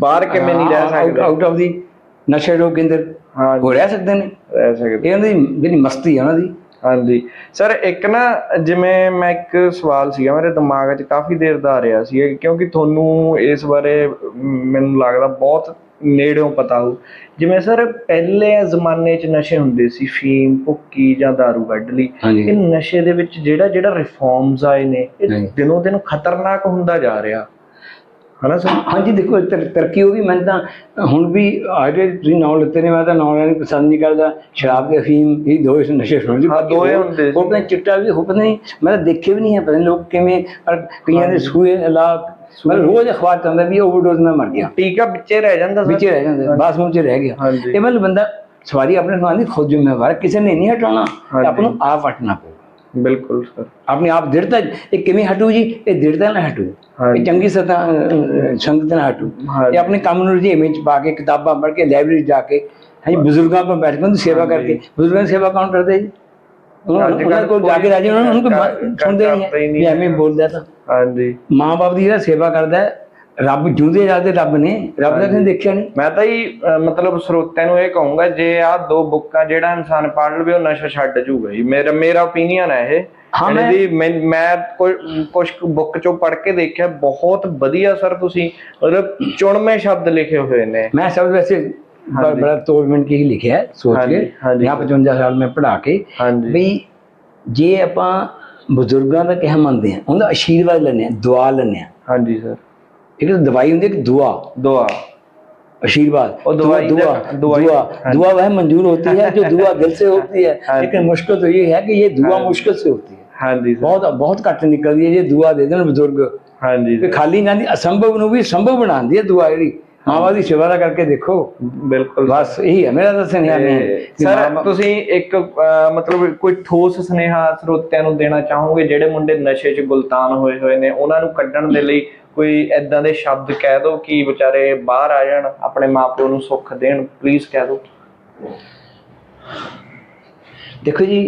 ਬਾਹਰ ਕਿਵੇਂ ਨਹੀਂ ਰਹਿ ਸਕਦੇ? ਆਊਟ ਆਫ ਦੀ ਨਸ਼ੇ ਰੋਗ ਕੇਂਦਰ ਹਾਂ ਰਹਿ ਸਕਦੇ ਨੇ। ਰਹਿ ਸਕਦੇ। ਇਹ ਉਹਨਾਂ ਦੀ ਜਿਹੜੀ ਮਸਤੀ ਹੈ ਉਹਨਾਂ ਦੀ ਹਾਂਜੀ। ਸਰ ਇੱਕ ਨਾ ਜਿਵੇਂ ਮੈਂ ਇੱਕ ਸਵਾਲ ਸੀਗਾ ਮੇਰੇ ਦਿਮਾਗ 'ਚ ਕਾਫੀ ਦੇਰ ਦਾ ਆ ਰਿਹਾ ਸੀ ਕਿਉਂਕਿ ਤੁਹਾਨੂੰ ਇਸ ਬਾਰੇ ਮੈਨੂੰ ਲੱਗਦਾ ਬਹੁਤ ਨੇੜਿਓਂ ਪਤਾ ਹੋ ਜਿਵੇਂ ਸਰ ਪਹਿਲੇ ਜ਼ਮਾਨੇ 'ਚ ਨਸ਼ੇ ਹੁੰਦੇ ਸੀ ਫੀਮ ਭੁੱਕੀ ਜਾਂ दारू ਕੱਢ ਲਈ। ਇਹ ਨਸ਼ੇ ਦੇ ਵਿੱਚ ਜਿਹੜਾ ਜਿਹੜਾ ਰਿਫਾਰਮਸ ਆਏ ਨੇ ਇਹ। ਦਿਨੋਂ ਦਿਨ ਖਤਰਨਾਕ ਹੁੰਦਾ ਜਾ ਰਿਹਾ। ਹਨਾ ਸਰ? ਹਾਂਜੀ ਦੇਖੋ ਤਰ- ਤਰੱਕੀ ਹੋ ਗਈ। ਮੈਂ ਤਾਂ ਹੁਣ ਵੀ ਆਜੇ ਤੁਸੀਂ ਨਾਮ ਲਿੱਤੇ ਨੇ ਮੈਂ ਤਾਂ ਨਾਮ ਲੈਣੀ ਪਸੰਦ ਨਹੀਂ ਕਰਦਾ। ਸ਼ਰਾਬ ਤੇ ਅਫੀਮ ਇਹ ਦੋ ਇਸ ਨਸ਼ੇ ਸੁਣਦੇ ਹਾਂ, ਦੋਏ ਹੁੰਦੇ ਸੀ। ਉਹ ਪਤਾ ਨੀ ਚਿੱਟਾ ਵੀ ਹੋ ਪਤਾ ਨਹੀਂ ਮੈਂ ਤਾਂ ਦੇਖੇ ਵੀ ਨਹੀਂ ਹੈ ਪਤਾ ਲੋਕ ਕਿਵੇਂ ਪਰ ਕਈਆਂ ਦੇ ਸੂਏ ਲਾ ਮੈਂ ਰੋਜ਼ ਅਖਬਾਰ ਚ ਆਉਂਦਾ ਵੀ ਓਵਰਡੋਜ਼ ਨਾਲ ਮਰ ਗਿਆ। ਟੀਕਾ ਵਿੱਚੇ ਰਹਿ ਜਾਂਦਾ ਵਿੱਚ ਸਰ ਰਹਿ ਜਾਂਦਾ ਬਾਥਰੂਮ ਚ ਰਹਿ ਗਿਆ। ਹਾਂਜੀ। ਇਹ ਮਤਲਬ ਬੰਦਾ ਸਵਾਰੀ ਆਪਣੇ ਨੂੰ ਆਂਦੀ ਖੁਦ ਜ਼ਿੰਮੇਵਾਰ ਕਿਸੇ ਨੇ ਨਹੀਂ ਹਟਾਉਣਾ। ਹਾਂਜੀ। ਆਪ ਨੂੰ ਆਪ ਹਟਣਾ ਪਊਗਾ ਬਿਲਕੁਲ ਸਰ। ਆਪਣੇ ਆਪ ਦਿੜਦਾ ਇਹ ਕਿਵੇਂ ਹਟੂ ਜੀ? ਇਹ ਦਿੜਦਾ ਨਾ ਹਟੂ। ਇਹ ਚੰਗੀ ਸਤਾ ਸੰਗਤ ਨਾਲ ਹਟੂ। ਇਹ ਆਪਣੇ ਕੰਮ ਨੂੰ ਰੁਝੇਵੇਂ ਚ ਪਾ ਕੇ ਕਿਤਾਬਾਂ ਪੜ੍ਹ ਕੇ ਲਾਇਬ੍ਰੇਰੀ ਜਾ ਕੇ ਹਾਂਜੀ ਬਜ਼ੁਰਗਾਂ ਕੋਲ ਬੈਠ ਕੇ ਸੇਵਾ ਕਰਕੇ ਬਜ਼ੁਰਗਾਂ ਦੀ ਸੇਵਾ ਕੌਣ ਕਰਦੇ ਜੀ? ਉਹਨਾਂ ਕੋਲ ਜਾ ਕੇ ਰਾਜੀ ਉਹਨਾਂ ਨੂੰ ਮ- ਸੁਣਦੇ ਨਹੀਂ ਐਵੇਂ ਬੋਲਦਾ ਤਾਂ। ਹਾਂਜੀ। ਮਾਂ-ਬਾਪ ਦੀ ਜਿਹੜਾ ਸੇਵਾ ਕਰਦਾ ਰੱਬ ਜੁੰਦੇ ਜਾਂਦੇ ਰੱਬ ਨੇ ਰੱਬ ਨੇ ਦੇਖਿਆ ਨਹੀਂ? ਮੈਂ ਤਾਂ ਹੀ ਮਤਲਬ ਸਰੋਤਿਆਂ ਨੂੰ ਇਹ ਕਹੂੰਗਾ ਜੇ ਆਹ ਦੋ ਬੁੱਕਾਂ ਜਿਹੜਾ ਇਨਸਾਨ ਪੜ੍ਹ ਲਵੇ ਉਹ ਨਸ਼ਾ ਛੱਡ ਜੂਗਾ ਜੀ। ਮੇਰਾ ਮੇਰਾ ਓਪੀਨੀਅਨ ਹੈ ਇਹ। ਹਾਂ ਮੈਂ ਮੈਂ ਕੁਝ ਬੁੱਕ ਚੋਂ ਪੜ੍ਹ ਕੇ ਦੇਖਿਆ ਬਹੁਤ ਵਧੀਆ ਸਰ ਤੁਸੀਂ ਮਤਲਬ ਚੁਣਵੇਂ ਸ਼ਬਦ ਲਿਖੇ ਹੋਏ ਨੇ। ਮੈਂ ਸ਼ਬਦ ਵੈਸੇ ਬੜਾ ਤੋੜਮਿੰਟ ਕੇ ਹੀ ਲਿਖਿਆ ਸੋਚ ਕੇ। ਜਾਂ 55 ਸਾਲ ਮੈਂ ਪੜਾ ਕੇ। ਵੀ ਜੇ ਆਪਾਂ ਬਜ਼ੁਰਗਾਂ ਦਾ ਕਿਹਾ ਮੰਨਦੇ ਆ ਉਹਦਾ ਆਸ਼ੀਰਵਾਦ ਲੈਣੇ ਆ ਦੁਆ ਲੈਣੇ ਆ ਹਾਂਜੀ ਸਰ। ਇੱਕ ਤਾਂ ਦਵਾਈ ਹੁੰਦੀ ਹੈ ਇੱਕ ਦੁਆ ਦੁਆ आशीर्वाद और दवाई दुआ का- दवाई- दुआ हाँ दुआ वह मंजूर होती है जो दुआ दिल से होती है हाँ लेकिन मुश्किल तो ये है कि ये दुआ हाँ। मुश्किल से होती है ਹਾਂਜੀ ਸਰ ਬਹੁਤ ਬਹੁਤ ਘੱਟ ਨਿਕਲਦੀ ਹੈ ਜੇ ਦੁਆ ਦੇ ਦੇਣ ਬਜ਼ੁਰਗ ਹਾਂਜੀ ਕਿ ਸਰ ਖਾਲੀ ਨਾ ਦੀ ਅਸੰਭਵ ਨੂੰ ਵੀ ਸੰਭਵ ਬਣਾਉਂਦੀ ਹੈ ਦੁਆ ਜਿਹੜੀ ਮਾਵਾ ਦੀ ਸੇਵਾ ਦਾ ਕਰਕੇ ਦੇਖੋ। ਬਿਲਕੁਲ। ਬਸ ਇਹੀ ਹੈ ਮੇਰਾ ਤਾਂ ਸੁਨੇਹਾ ਨਹੀਂ ਸਰ ਤੁਸੀਂ ਇੱਕ ਮਤਲਬ ਕੋਈ ਠੋਸ ਸੁਨੇਹਾ ਸਰੋਤਿਆਂ ਨੂੰ ਦੇਣਾ ਚਾਹੋਗੇ ਜਿਹੜੇ ਮੁੰਡੇ ਨਸ਼ੇ 'ਚ ਗੁਲਤਾਨ ਹੋਏ ਹੋਏ ਨੇ ਉਹਨਾਂ ਨੂੰ ਕੱਢਣ ਦੇ ਲਈ ਕੋਈ ਐਦਾਂ ਦੇ ਸ਼ਬਦ ਕਹਿ ਦਿਓ ਕਿ ਵਿਚਾਰੇ ਬਾਹਰ ਆ ਜਾਣ ਆਪਣੇ ਮਾਪਿਓ ਨੂੰ ਸੁੱਖ ਦੇਣ ਪਲੀਜ਼ ਕਹਿ ਦਿਓ ਦੇਖੋ ਜੀ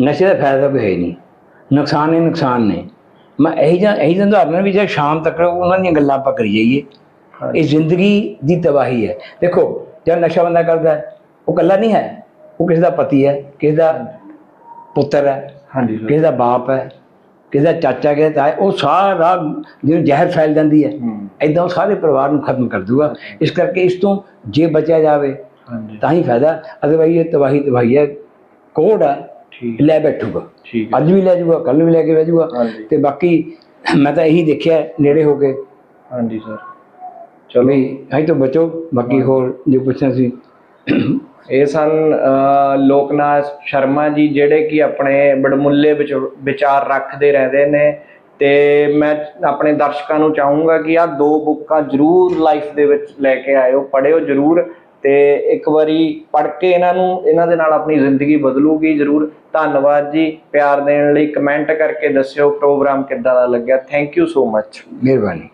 ਨਸ਼ੇ ਦਾ ਫਾਇਦਾ ਕੋਈ ਹੈ ਨਹੀਂ। ਨੁਕਸਾਨ ਹੀ ਨੁਕਸਾਨ ਨੇ। ਮੈਂ ਇਹੀ ਜਾਂ ਇਹੀ ਜਾਂ ਉਦਾਹਰਨ ਵੀ ਜੇ ਸ਼ਾਮ ਤੱਕ ਉਹਨਾਂ ਦੀਆਂ ਗੱਲਾਂ ਆਪਾਂ ਕਰੀ ਜਾਈਏ ਇਹ ਜ਼ਿੰਦਗੀ ਦੀ ਤਬਾਹੀ ਹੈ। ਦੇਖੋ ਜਦ ਨਸ਼ਾ ਬੰਦਾ ਕਰਦਾ ਹੈ ਉਹ ਇਕੱਲਾ ਨਹੀਂ ਹੈ। ਉਹ ਕਿਸੇ ਦਾ ਪਤੀ ਹੈ ਕਿਸੇ ਦਾ ਪੁੱਤਰ ਹੈ ਹਾਂਜੀ ਕਿਸੇ ਦਾ ਬਾਪ ਹੈ ਕਿਸੇ ਦਾ ਚਾਚਾ ਕਿਸੇ ਦਾ ਉਹ ਸਾਰਾ ਜਿਹਨੂੰ ਜ਼ਹਿਰ ਫੈਲ ਜਾਂਦੀ ਹੈ ਐਦਾਂ ਉਹ ਸਾਰੇ ਪਰਿਵਾਰ ਨੂੰ ਖਤਮ ਕਰ ਦੂਗਾ। ਇਸ ਕਰਕੇ ਇਸ ਤੋਂ ਜੇ ਬਚਿਆ ਜਾਵੇ ਤਾਂ ਹੀ ਫਾਇਦਾ। ਅਦਰਵਾਈਜ਼ ਇਹ ਤਬਾਹੀ ਤਬਾਹੀ ਹੈ। ਕੋਡ ਹੈ ਲੈ ਬੈਠੂਗਾ। ਅੱਜ ਵੀ ਲੈ ਜਾਊਗਾ ਕੱਲ ਵੀ ਲੈ ਕੇ ਹਾਂਜੀ ਤੇ ਬਾਕੀ ਮੈਂ ਤਾਂ ਇਹੀ ਦੇਖਿਆ ਨੇੜੇ ਹੋ ਕੇ। ਹਾਂਜੀ ਸਰ। ਚਲੋ ਅਸੀਂ ਤੋਂ ਬਚੋ ਬਾਕੀ ਹੋਰ ਜੋ ਪੁੱਛਣਾ ਸੀ। ਇਹ ਸਨ ਲੋਕਨਾਥ ਸ਼ਰਮਾ ਜੀ ਜਿਹੜੇ ਕਿ ਆਪਣੇ ਬੜਮੁੱਲੇ ਵਿੱਚ ਵਿਚਾਰ ਰੱਖਦੇ ਰਹਿੰਦੇ ਨੇ। ਤੇ ਮੈਂ ਆਪਣੇ ਦਰਸ਼ਕਾਂ ਨੂੰ ਚਾਹੂੰਗਾ ਕਿ ਆਹ ਦੋ ਬੁੱਕਾਂ ਜ਼ਰੂਰ ਲਾਈਫ ਦੇ ਵਿੱਚ ਲੈ ਕੇ ਆਇਓ ਪੜ੍ਹਿਓ ਜ਼ਰੂਰ। ਤੇ ਇੱਕ ਵਾਰੀ ਪੜ੍ਹ ਕੇ ਇਹਨਾਂ ਨੂੰ ਇਹਨਾਂ ਦੇ ਨਾਲ ਆਪਣੀ ਜ਼ਿੰਦਗੀ ਬਦਲੂਗੀ ਜ਼ਰੂਰ। ਧੰਨਵਾਦ ਜੀ ਪਿਆਰ ਦੇਣ ਲਈ ਕਮੈਂਟ ਕਰਕੇ ਦੱਸਿਓ ਪ੍ਰੋਗਰਾਮ ਕਿੱਦਾਂ ਦਾ ਲੱਗਿਆ। ਥੈਂਕ ਯੂ ਸੋ ਮਚ ਮਿਹਰਬਾਨੀ।